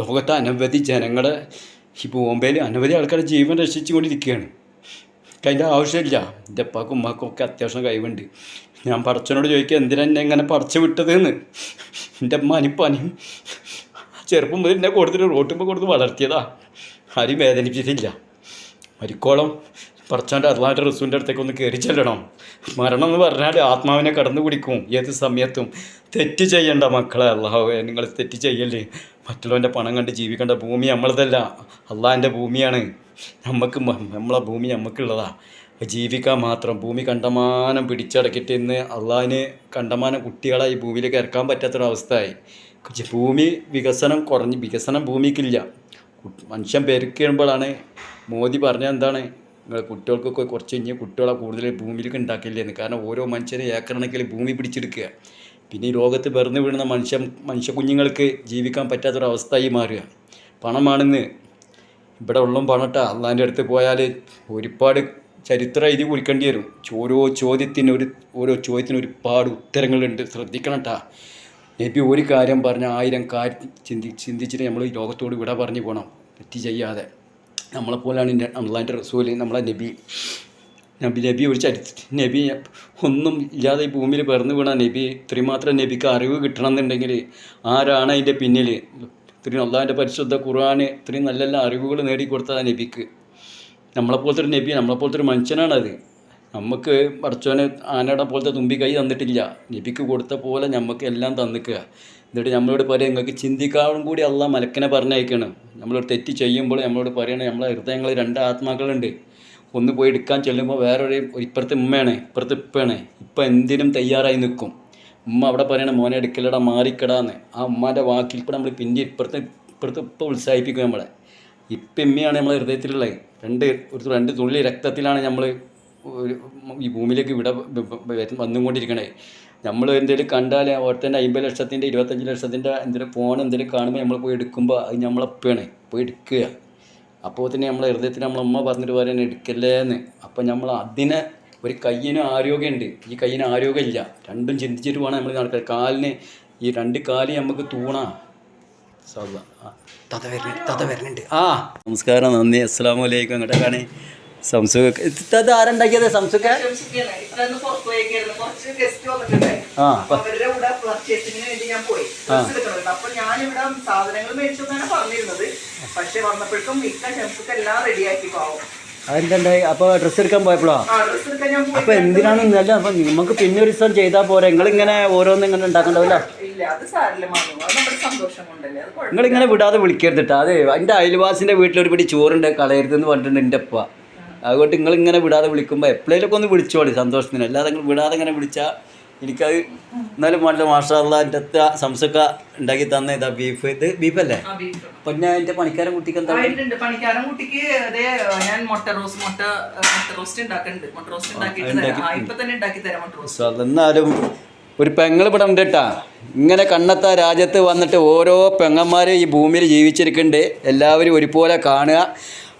ലോകത്തെ അനവധി ജനങ്ങളെ ഈ ബോംബെയിൽ അനവധി ആൾക്കാരെ ജീവൻ രക്ഷിച്ചുകൊണ്ടിരിക്കുകയാണ്. അതിന്റെ ആവശ്യമില്ല. എന്റെ അപ്പാക്കും ഉമ്മാക്കും ഒക്കെ അത്യാവശ്യം കഴിവുണ്ട്. ഞാൻ പടച്ചനോട് ചോദിക്കുക എന്തിനാ എന്നെ ഇങ്ങനെ പടച്ചു വിട്ടതെന്ന്? എന്റെ അമ്മ അനിപ്പനിയും ചെറുപ്പം മുതൽ എന്നെ കൊടുത്തിട്ട് റോട്ടുമ്പോൾ കൊടുത്ത് വളർത്തിയതാ. ആരും വേദനിപ്പിച്ചിട്ടില്ല. മരിക്കോളം. പറച്ചോന്റെ അള്ളാന്റെ റിസുവിന്റെ അടുത്തേക്ക് ഒന്ന് കയറി ചെല്ലണം. മരണം എന്ന് പറഞ്ഞാൽ ആത്മാവിനെ കടന്നു പിടിക്കും. ഏത് സമയത്തും തെറ്റ് ചെയ്യണ്ട മക്കളെ. അള്ളാഹുവെ നിങ്ങൾ തെറ്റ് ചെയ്യല്ലേ? മറ്റുള്ളവന്റെ പണം കണ്ട് ജീവിക്കേണ്ട ഭൂമി നമ്മളതല്ല. അള്ളാഹിന്റെ ഭൂമിയാണ്. നമുക്ക് നമ്മളെ ഭൂമി നമുക്കുള്ളതാ ജീവിക്കാൻ മാത്രം ഭൂമി കണ്ടമാനം പിടിച്ചടക്കിയിട്ട് ഇന്ന് അള്ളാഹിന് കണ്ടമാനം കുട്ടികളെ ഈ ഭൂമിയിലേക്ക് ഇറക്കാൻ പറ്റാത്തൊരവസ്ഥയായി. ഭൂമി വികസനം കുറഞ്ഞ് വികസനം ഭൂമിക്കില്ല. മനുഷ്യൻ പെരുക്കുമ്പോഴാണ് മോദി പറഞ്ഞ എന്താണ്? നിങ്ങൾ കുട്ടികൾക്കൊക്കെ കുറച്ച് കഴിഞ്ഞ് കുട്ടികളെ കൂടുതൽ ഭൂമിയിലേക്ക് ഉണ്ടാക്കില്ലേന്ന് കാരണം ഓരോ മനുഷ്യരെ ഏക്കറണക്കിൽ ഭൂമി പിടിച്ചെടുക്കുക. പിന്നെ ഈ ലോകത്ത് പിറന്നു വീഴുന്ന മനുഷ്യ മനുഷ്യ കുഞ്ഞുങ്ങൾക്ക് ജീവിക്കാൻ പറ്റാത്തൊരവസ്ഥയായി മാറുക. പണമാണെന്ന് ഇവിടെ ഉള്ളും പണട്ട അള്ളാന്റെ അടുത്ത് പോയാൽ ഒരുപാട് ചരിത്രം എഴുതി കുറിക്കേണ്ടി വരും. ഓരോ ചോദ്യത്തിന് ഒരു ഓരോ ചോദ്യത്തിന് ഒരുപാട് ഉത്തരങ്ങളുണ്ട്. ശ്രദ്ധിക്കണട്ടാ. നബി ഒരു കാര്യം പറഞ്ഞ ആയിരം കാര്യം ചിന്തി ചിന്തിച്ചിട്ട് നമ്മൾ ഈ ലോകത്തോട് വിട പറഞ്ഞു പോകണം തെറ്റ് ചെയ്യാതെ. നമ്മളെപ്പോലാണ് അള്ളാന്റെ റസൂൽ നമ്മളെ നബി. നബി നബി ഒരു ചരിത്ര നബി ഒന്നും ഇല്ലാതെ ഈ ഭൂമിയിൽ പിറന്നു വീണ നബി ഇത്രയും മാത്രം നബിക്ക് അറിവ് കിട്ടണം എന്നുണ്ടെങ്കിൽ ആരാണ് അതിന്റെ പിന്നിൽ ഇത്രയും അള്ളാഹിന്റെ പരിശുദ്ധ ഖുർആൻ ഇത്രയും നല്ല നല്ല അറിവുകൾ നേടിക്കൊടുത്തതാണ് നബിക്ക്. നമ്മളെപ്പോലത്തെ ഒരു നബി നമ്മളെപ്പോലത്തെ ഒരു മനുഷ്യനാണത്. നമുക്ക് പറച്ചോനെ ആനയുടെ പോലത്തെ തുമ്പി കൈ തന്നിട്ടില്ല. നബിക്ക് കൊടുത്ത പോലെ നമുക്ക് എല്ലാം തന്നിക്കുക. എന്നിട്ട് നമ്മളോട് പറയുക നിങ്ങൾക്ക് ചിന്തിക്കാനും കൂടി അല്ല മലക്കിനെ പറഞ്ഞയക്കണം. നമ്മളൊരു തെറ്റ് ചെയ്യുമ്പോൾ നമ്മളോട് പറയണേ നമ്മളെ ഹൃദയങ്ങൾ രണ്ട് ആത്മാക്കളുണ്ട്. ഒന്ന് പോയി എടുക്കാൻ ചെല്ലുമ്പോൾ വേറൊരു ഇപ്പുറത്തെ ഉമ്മയാണ് ഇപ്പുറത്തെ ഇപ്പയാണ് ഇപ്പം എന്തിനും തയ്യാറായി നിൽക്കും. ഉമ്മ അവിടെ പറയണ മോനെ എടുക്കലടാ മാറിക്കടാന്ന്. ആ ഉമ്മാന്റെ വാക്കിൽ കൂടെ നമ്മൾ പിന്നെ ഇപ്പുറത്തെ ഇപ്പുറത്തെ ഇപ്പം ഉത്സാഹിപ്പിക്കും നമ്മളെ. ഇപ്പം ഇമ്മയാണ് നമ്മളെ ഹൃദയത്തിലുള്ളത്. രണ്ട് ഒരു രണ്ട് തുള്ളി രക്തത്തിലാണ് നമ്മൾ ഈ ഭൂമിയിലേക്ക് വിട വന്നുകൊണ്ടിരിക്കണേ. നമ്മൾ എന്തെങ്കിലും കണ്ടാൽ ഓരോത്തന്റെ അമ്പത് ലക്ഷത്തിന്റെ ഇരുപത്തഞ്ച് ലക്ഷത്തിന്റെ എന്തെങ്കിലും ഫോൺ എന്തെങ്കിലും കാണുമ്പോൾ നമ്മൾ പോയി എടുക്കുമ്പോൾ അത് നമ്മളെപ്പോഴാണ് പോയി എടുക്കുക. അപ്പോൾ തന്നെ നമ്മളെ ഹൃദയത്തിൽ നമ്മളെ അമ്മ പറഞ്ഞിട്ട് പറയുന്നത് എടുക്കല്ലേ എന്ന് അപ്പം നമ്മൾ അതിനെ ഒരു കയ്യിന് ആരോഗ്യമുണ്ട്. ഈ കയ്യിന് ആരോഗ്യമില്ല. രണ്ടും ചിന്തിച്ചിട്ട് വേണം നമ്മൾ നടക്കുക കാലിന് ഈ രണ്ട് കാൽ നമുക്ക് തൂണാ. തത വരുന്നുണ്ട് തത വരുന്നുണ്ട് ആ. നമസ്കാരം നന്ദി. അസ്സാം വലൈക്കും അങ്ങോട്ടേക്കാണ് കാണി സംസുഖ തത് ആരുണ്ടാക്കിയത്? സംസുഖ. ആ അപ്പൊ അവരുടെ കൂടെ വേണ്ടി ഞാൻ പോയി. Dress എടുക്കണമായിരുന്നു. അപ്പൊ ഞാനിവിടെ സാധനങ്ങൾ മേടിച്ചു എന്നാണ് പറഞ്ഞിരുന്നത്. പക്ഷെ വന്നപ്പോഴേക്കും മിക്ക ഷെംസൊക്കെ എല്ലാം റെഡിയാക്കി പാവും. ആരുണ്ടായി അപ്പോൾ ഡ്രസ്സ് എടുക്കാൻ പോയപ്പോഴോ? ഡ്രസ് അപ്പോൾ എന്തിനാണ് നല്ല അപ്പൊ നമുക്ക് പിന്നെ ഒരു ദിവസം ചെയ്താൽ പോരെ. നിങ്ങൾ ഇങ്ങനെ ഓരോന്നും ഇങ്ങനെ ഉണ്ടാക്കണ്ടാവില്ല? കുഴപ്പമില്ല. നിങ്ങളിങ്ങനെ വിടാതെ വിളിക്കരുത് അതെ എന്റെ വീട്ടിൽ വീട്ടിലൊരു പിടി ചോറുണ്ട് കളയരുതെന്ന് പറഞ്ഞിട്ടുണ്ട് എന്റെ അപ്പ അതുകൊണ്ട് നിങ്ങൾ ഇങ്ങനെ വിടാതെ വിളിക്കുമ്പോൾ എപ്പോഴേലൊക്കെ ഒന്ന് വിളിച്ചോളി സന്തോഷത്തിന്. അല്ലാതെ നിങ്ങൾ വിടാതെ ഇങ്ങനെ വിളിച്ചാൽ എനിക്കത് എന്നാലും നല്ല മാഷാള്ള എന്റെ അത്ര സംസക്ക ഉണ്ടാക്കി തന്ന ഇതാ ബീഫ് ഇത് ബീഫല്ലേ ഞാൻ എന്റെ പണിക്കാരൻ കുട്ടിക്ക് എന്താ പണിക്കാരൻ കുട്ടിക്ക് അതേ ഞാൻ മുട്ട റോസ്റ്റ് മുട്ട മുട്ട റോസ്റ്റ് ഉണ്ടാക്കുന്നുണ്ട് മുട്ട റോസ്റ്റ് ഉണ്ടാക്കിയിട്ട് തരാം. ആ, ഇപ്പൊ തന്നെ ഉണ്ടാക്കി തരാം മുട്ട റോസ്റ്റ് എന്നാലും ഒരു പെങ്ങൾ ഇവിടെ ഉണ്ട് കേട്ടാ ഇങ്ങനെ കണ്ണത്ത രാജ്യത്ത് വന്നിട്ട് ഓരോ പെങ്ങന്മാർ ഈ ഭൂമിയിൽ ജീവിച്ചിരിക്കുന്നുണ്ട് എല്ലാവരും ഒരുപോലെ കാണുക.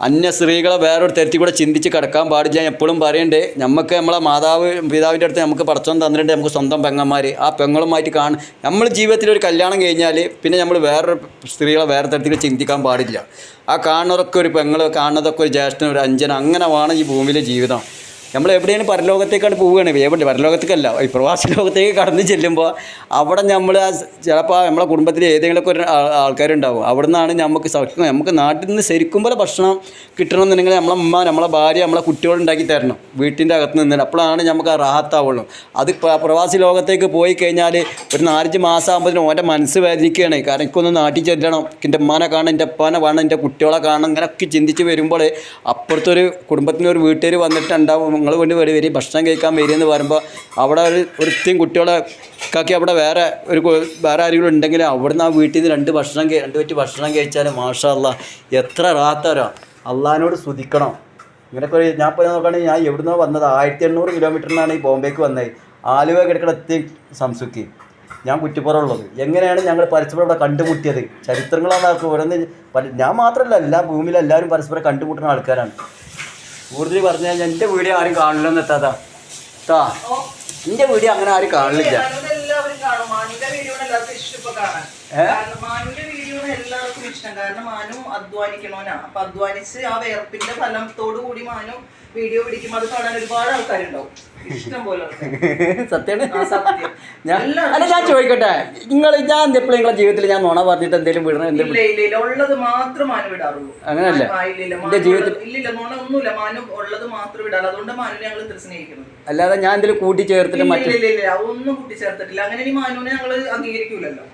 അന്യ സ്ത്രീകളെ വേറൊരു തരത്തിൽ കൂടെ ചിന്തിച്ച് കിടക്കാൻ പാടില്ല. ഞാൻ എപ്പോഴും പറയണ്ടേ നമുക്ക് നമ്മളെ മാതാവ് പിതാവിന്റെ അടുത്ത് നമുക്ക് പടച്ചോൻ തന്നിട്ടുണ്ട് നമുക്ക് സ്വന്തം പെങ്ങന്മാർ ആ പെങ്ങളുമായിട്ട് കാണും നമ്മൾ ജീവിതത്തിൽ ഒരു കല്യാണം കഴിഞ്ഞാൽ പിന്നെ നമ്മൾ വേറൊരു സ്ത്രീകളെ വേറെ തരത്തിൽ ചിന്തിക്കാൻ പാടില്ല. ആ കാണുന്നതൊക്കെ ഒരു പെങ്ങൾ കാണുന്നതൊക്കെ ഒരു ജ്യേഷ്ഠൻ ഒരു അഞ്ചന അങ്ങനെ വേണം ഈ ഭൂമിയിലെ ജീവിതം. നമ്മൾ എവിടെയാണ് പരലോകത്തേക്കാണ് പോവുകയാണ്? എവിടെ പരലോകത്തേക്കല്ല. ഈ പ്രവാസി ലോകത്തേക്ക് കടന്നു ചെല്ലുമ്പോൾ അവിടെ നമ്മൾ ചിലപ്പോൾ നമ്മളെ കുടുംബത്തിൽ ഏതെങ്കിലുമൊക്കെ ഒരു ആൾ- ആൾക്കാരുണ്ടാവും. അവിടെ നിന്നാണ് നമുക്ക് നമുക്ക് നാട്ടിൽ നിന്ന് ശരിക്കും പോലെ ഭക്ഷണം കിട്ടണമെന്നുണ്ടെങ്കിൽ നമ്മളെ അമ്മ നമ്മളെ ഭാര്യ നമ്മളെ കുട്ടികളുണ്ടാക്കി തരണം. വീട്ടിന്റെ അകത്ത് നിന്ന്. അപ്പോഴാണ് നമുക്ക് ആ റാഹത്താവുള്ളൂ അത് പ്രവാസി ലോകത്തേക്ക് പോയി കഴിഞ്ഞാൽ ഒരു നാലഞ്ച് മാസം ആകുമ്പോഴത്തേനും ഓന്റെ മനസ്സ് വേദനിക്കുകയാണ്. കാരണം എനിക്കൊന്ന് നാട്ടിൽ ചെല്ലണം. എന്റെ ഉമ്മാനെ കാണണം എന്റെ അപ്പാനെ വേണം എന്റെ കുട്ടികളെ കാണണം ഇങ്ങനെയൊക്കെ ചിന്തിച്ച് വരുമ്പോൾ അപ്പുറത്തൊരു കുടുംബത്തിനൊരു വീട്ടുകാർ വന്നിട്ടുണ്ടാവും നിങ്ങൾ കൊണ്ട് വരും വരി ഭക്ഷണം കഴിക്കാൻ വരിക എന്ന് പറയുമ്പോൾ അവിടെ ഒരു വൃത്തിയും കുട്ടികളെ കാക്കി അവിടെ വേറെ ഒരു വേറെ ആരെങ്കിലും ഉണ്ടെങ്കിൽ അവിടുന്ന് ആ വീട്ടിൽ നിന്ന് രണ്ട് ഭക്ഷണം രണ്ട് പറ്റി ഭക്ഷണം കഴിച്ചാൽ മാഷാ അല്ലാ എത്ര റാത്തരോ അള്ളഹാനോട് സ്തുതിക്കണം. ഇങ്ങനെയൊക്കെ ഒരു- ഞാൻ ഇപ്പോൾ നോക്കുകയാണെങ്കിൽ ഞാൻ എവിടുന്നോ വന്നത് ആയിരത്തി എണ്ണൂറ് കിലോമീറ്ററിനാണ് ഈ ബോംബെക്ക് വന്നത്. ആലുവ കിടക്കണ എത്തി സംസുക്കി. ഞാൻ കുറ്റിപ്പുറമുള്ളത് എങ്ങനെയാണ് ഞങ്ങൾ പരസ്പരം ഇവിടെ കണ്ടുമുട്ടിയത്? ചരിത്രങ്ങളാണ് ആൾക്ക് ഓരോന്ന് ഞാൻ മാത്രമല്ല എല്ലാ ഭൂമിയിലെല്ലാവരും പരസ്പരം കണ്ടുമുട്ടുന്ന ആൾക്കാരാണ്. കൂടുതൽ പറഞ്ഞു കഴിഞ്ഞാൽ എന്റെ വീഡിയോ ആരും കാണില്ലെന്ന് എത്താതാ. താ എന്റെ വീഡിയോ അങ്ങനെ ആരും കാണില്ല. എല്ലാവർക്കും ഇഷ്ടം കാരണം മാനു അപ്പൊ അധ്വാനിച്ച് ആ ഫലത്തോടു കൂടി മാനു വീഡിയോ പിടിക്കുമ്പോൾ അത് കാണാൻ ഒരുപാട് ആൾക്കാരുണ്ടാവും. ഇഷ്ടം പോലെ സത്യമാണ് ഞാൻ അല്ല ഞാൻ ചോദിക്കട്ടെ. നിങ്ങൾ ഞാൻ എപ്പോഴും നിങ്ങളെ ജീവിതത്തിൽ ഞാൻ നുണ പറഞ്ഞിട്ട് എന്തെങ്കിലും വിടണം? എന്തെങ്കിലും ഉള്ളത് മാത്രം മാനു വിടാറുള്ളൂ. ഇല്ല. എന്റെ ജീവിതത്തിൽ- ഉള്ളത്- ഇല്ലില്ല നോണ ഒന്നുമില്ല. മാനു ഉള്ളത് മാത്രം വിടാറ്. അതുകൊണ്ട് മാനു ഞങ്ങൾ ഇത്ര സ്നേഹിക്കുന്നത്. അല്ലാതെ ഞാൻ എന്തെങ്കിലും കൂട്ടി ചേർത്തിട്ട് ഇല്ല, മറ്റു. ഒന്നും കൂട്ടിച്ചേർത്തിട്ടില്ല. അങ്ങനെ മാനുവിനെ ഞങ്ങൾ അംഗീകരിക്കൂലല്ലോ.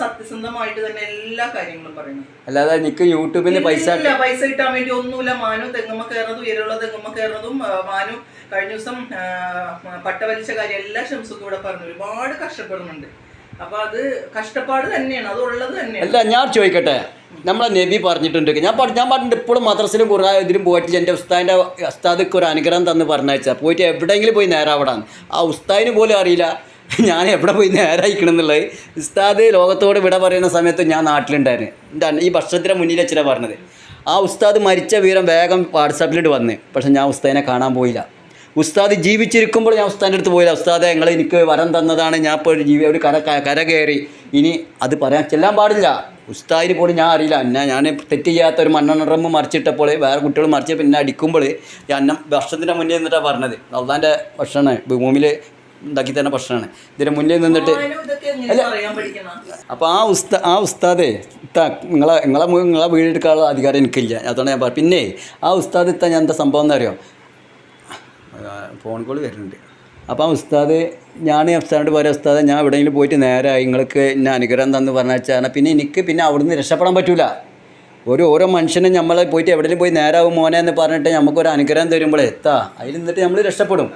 സത്യസന്ധമായിട്ട് തന്നെ എല്ലാ കാര്യങ്ങളും പറയുന്നത് അല്ലാതെ എനിക്ക് യൂട്യൂബിൽ പൈസ പൈസ കിട്ടാൻ വേണ്ടി ഒന്നുമില്ല. മാനു തെങ്ങമ്മ കയറുന്നതും ഉയരുള്ള തെങ്ങമ്മ കയറുന്നതും മാനു കഴിഞ്ഞ ദിവസം പട്ടവലിച്ച കാര്യം എല്ലാ ഷംസുക്കും ഇവിടെ പറഞ്ഞു. ഒരുപാട് കഷ്ടപ്പെടുന്നുണ്ട്. അപ്പൊ അത് കഷ്ടപ്പാട് തന്നെയാണ്. അത് ഉള്ളത് തന്നെയാണ്. അല്ല ഞാൻ ചോദിക്കട്ടെ? നമ്മളെ നബി പറഞ്ഞിട്ടുണ്ട്. ഞാൻ പറഞ്ഞു ഞാൻ പറഞ്ഞിട്ട് ഇപ്പോഴും മദ്രസിലും കുറേ ഇതിലും പോയിട്ട് എന്റെ ഉസ്താദിന്റെ ഉസ്താദിക്ക് ഒരു അനുഗ്രഹം തന്ന് പറഞ്ഞയച്ചാൽ പോയിട്ട് എവിടെയെങ്കിലും പോയി നേരാവിടാന്ന് ആ ഉസ്താദിന് പോലും അറിയില്ല. ഞാൻ എവിടെ പോയി നേരായിക്കണം എന്നുള്ളത്. ഉസ്താദ് ലോകത്തോട് വിട പറയുന്ന സമയത്ത് ഞാൻ നാട്ടിലുണ്ടായിരുന്നു. എന്താണ്? ഈ ഭക്ഷണത്തിന്റെ മുന്നിൽ വെച്ചിട്ടാണ് പറഞ്ഞത്. ആ ഉസ്താദ് മരിച്ച വിവരം വേഗം വാട്സാപ്പിലിട്ട് വന്ന്. പക്ഷെ ഞാൻ ഉസ്താദിനെ കാണാൻ പോയില്ല. ഉസ്താദ് ജീവിച്ചിരിക്കുമ്പോൾ ഞാൻ ഉസ്താദിന്റെ അടുത്ത് പോയില്ല. ഉസ്താദ് ഞങ്ങൾ എനിക്ക് വരം തന്നതാണ്. ഞാൻ ഇപ്പോൾ ജീവി ഒരു കര കര കയറി. ഇനി അത് പറയാൻ ചെല്ലാൻ പാടില്ല. ഉസ്താദിന് പോലും ഞാൻ അറിയില്ല. എന്നാ ഞാൻ തെറ്റ് ചെയ്യാത്ത ഒരു മണ്ണെണ്ണറമ്പ് മറിച്ചിട്ടപ്പോൾ വേറെ കുട്ടികൾ മറിച്ച് പിന്നെ അടിക്കുമ്പോൾ ഞാൻ ഭക്ഷണത്തിന്റെ മുന്നിൽ നിന്നിട്ടാണ് പറഞ്ഞത്. അള്ളാന്റെ ഭക്ഷണമാണ്. ഭൂമിയിൽ ഉണ്ടാക്കി തരുന്ന ഭക്ഷണമാണ്. ഇതിന് മുന്നിൽ നിന്നിട്ട് അല്ല ഇതൊക്കെ പറയാൻ പഠിക്കണം? അപ്പോൾ ആ ഉസ്താ ആ ഉസ്താദേ ഇത്ത നിങ്ങളെ നിങ്ങളെ നിങ്ങളെ വീടെടുക്കാനുള്ള അധികാരം എനിക്കില്ല. അതുകൊണ്ട് ഞാൻ പറ പിന്നെ ആ ഉസ്താദ് ഇത്ത ഞാൻ എന്താ സംഭവം എന്ന് അറിയോ ഫോൺ കോൾ വരുന്നുണ്ട്. അപ്പോൾ ആ ഉസ്താദ് ഞാൻ അഫ്സാനോട് പറയാം ഉസ്താദ് ഞാൻ എവിടെയെങ്കിലും പോയിട്ട് നേരെ നിങ്ങൾക്ക് എന്നെ അനുഗ്രഹം എന്താന്ന് പറഞ്ഞാൽ പിന്നെ എനിക്ക് പിന്നെ അവിടുന്ന് രക്ഷപ്പെടാൻ പറ്റൂല. ഒരു ഓരോ മനുഷ്യനും നമ്മളെ പോയിട്ട് എവിടെയെങ്കിലും പോയി നേരാവും മോനെ എന്ന് പറഞ്ഞിട്ട് നമുക്കൊരു അനുഗ്രഹം തരുമ്പോൾ എത്താ അതിൽ നിന്നിട്ട് നമ്മൾ രക്ഷപ്പെടും.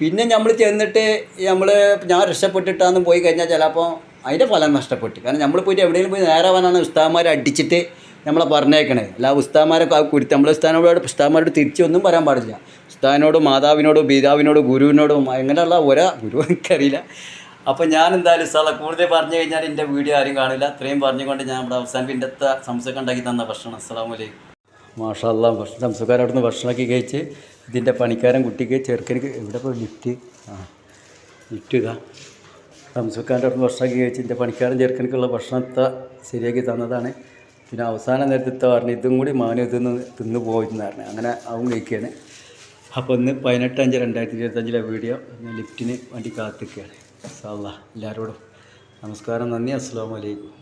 പിന്നെ നമ്മൾ ചെന്നിട്ട് നമ്മൾ ഞാൻ രക്ഷപ്പെട്ടിട്ടാന്ന് പോയി കഴിഞ്ഞാൽ ചിലപ്പോൾ അതിന്റെ ഫലം നഷ്ടപ്പെട്ടു. കാരണം നമ്മൾ പോയിട്ട് എവിടെയെങ്കിലും പോയി നേരെ വന്നാണ് ഉസ്താദ്മാരെ അടിച്ചിട്ട് നമ്മളെ പറഞ്ഞേക്കണേ. അല്ല ഉസ്താദ്മാരൊക്കെ കുരുത്തി നമ്മളെ ഉസ്താദിനോട് ഉസ്താദ്മാരോട് തിരിച്ചൊന്നും പറയാൻ പാടില്ല. ഉസ്താദിനോടും മാതാവിനോടും പിതാവിനോടും ഗുരുവിനോടും അങ്ങനെയുള്ള ഒരാ ഗുരു എനിക്കറിയില്ല. അപ്പോൾ ഞാൻ എന്തായാലും സ്ഥലം കൂടുതൽ പറഞ്ഞു കഴിഞ്ഞാൽ എന്റെ വീഡിയോ ആരും കാണില്ല. അത്രയും പറഞ്ഞുകൊണ്ട് ഞാൻ ഇവിടെ അവസാനം പിന്നെ സംസൊക്കെ ഉണ്ടാക്കി തന്ന ഭക്ഷണം. അസ്സാം വലൈക്കും മാഷാല്ലാം ഭക്ഷണം സംസുകാരവിടെ നിന്ന് ഭക്ഷണമൊക്കെ കഴിച്ച് ഇതിന്റെ പണിക്കാരൻ കുട്ടിക്ക് ചെറുക്കനിക്ക് എവിടെ പോയി ലിഫ്റ്റ് ആ ലിഫ്റ്റ് ഇതാ. റംസുഖാന്റെ അടുത്ത് ഭക്ഷണം കഴിച്ച് ഇതിന്റെ പണിക്കാരൻ ചെറുക്കനിക്കുള്ള ഭക്ഷണത്തെ ശരിയാക്കി തന്നതാണ്. പിന്നെ അവസാന നേരത്തെ പറഞ്ഞു ഇതും കൂടി മാനു തിന്ന് തിന്ന് പോയിരുന്നു പറഞ്ഞു. അങ്ങനെ അവൻ കഴിക്കുകയാണ് അപ്പോൾ ഇന്ന് പതിനെട്ട് അഞ്ച് രണ്ടായിരത്തി ഇരുപത്തഞ്ചിലെ വീഡിയോ. ലിഫ്റ്റിന് വേണ്ടി കാത്തിക്കുകയാണ് സാ എല്ലാവരോടും നമസ്കാരം നന്ദി അസ്സാം വലൈക്കും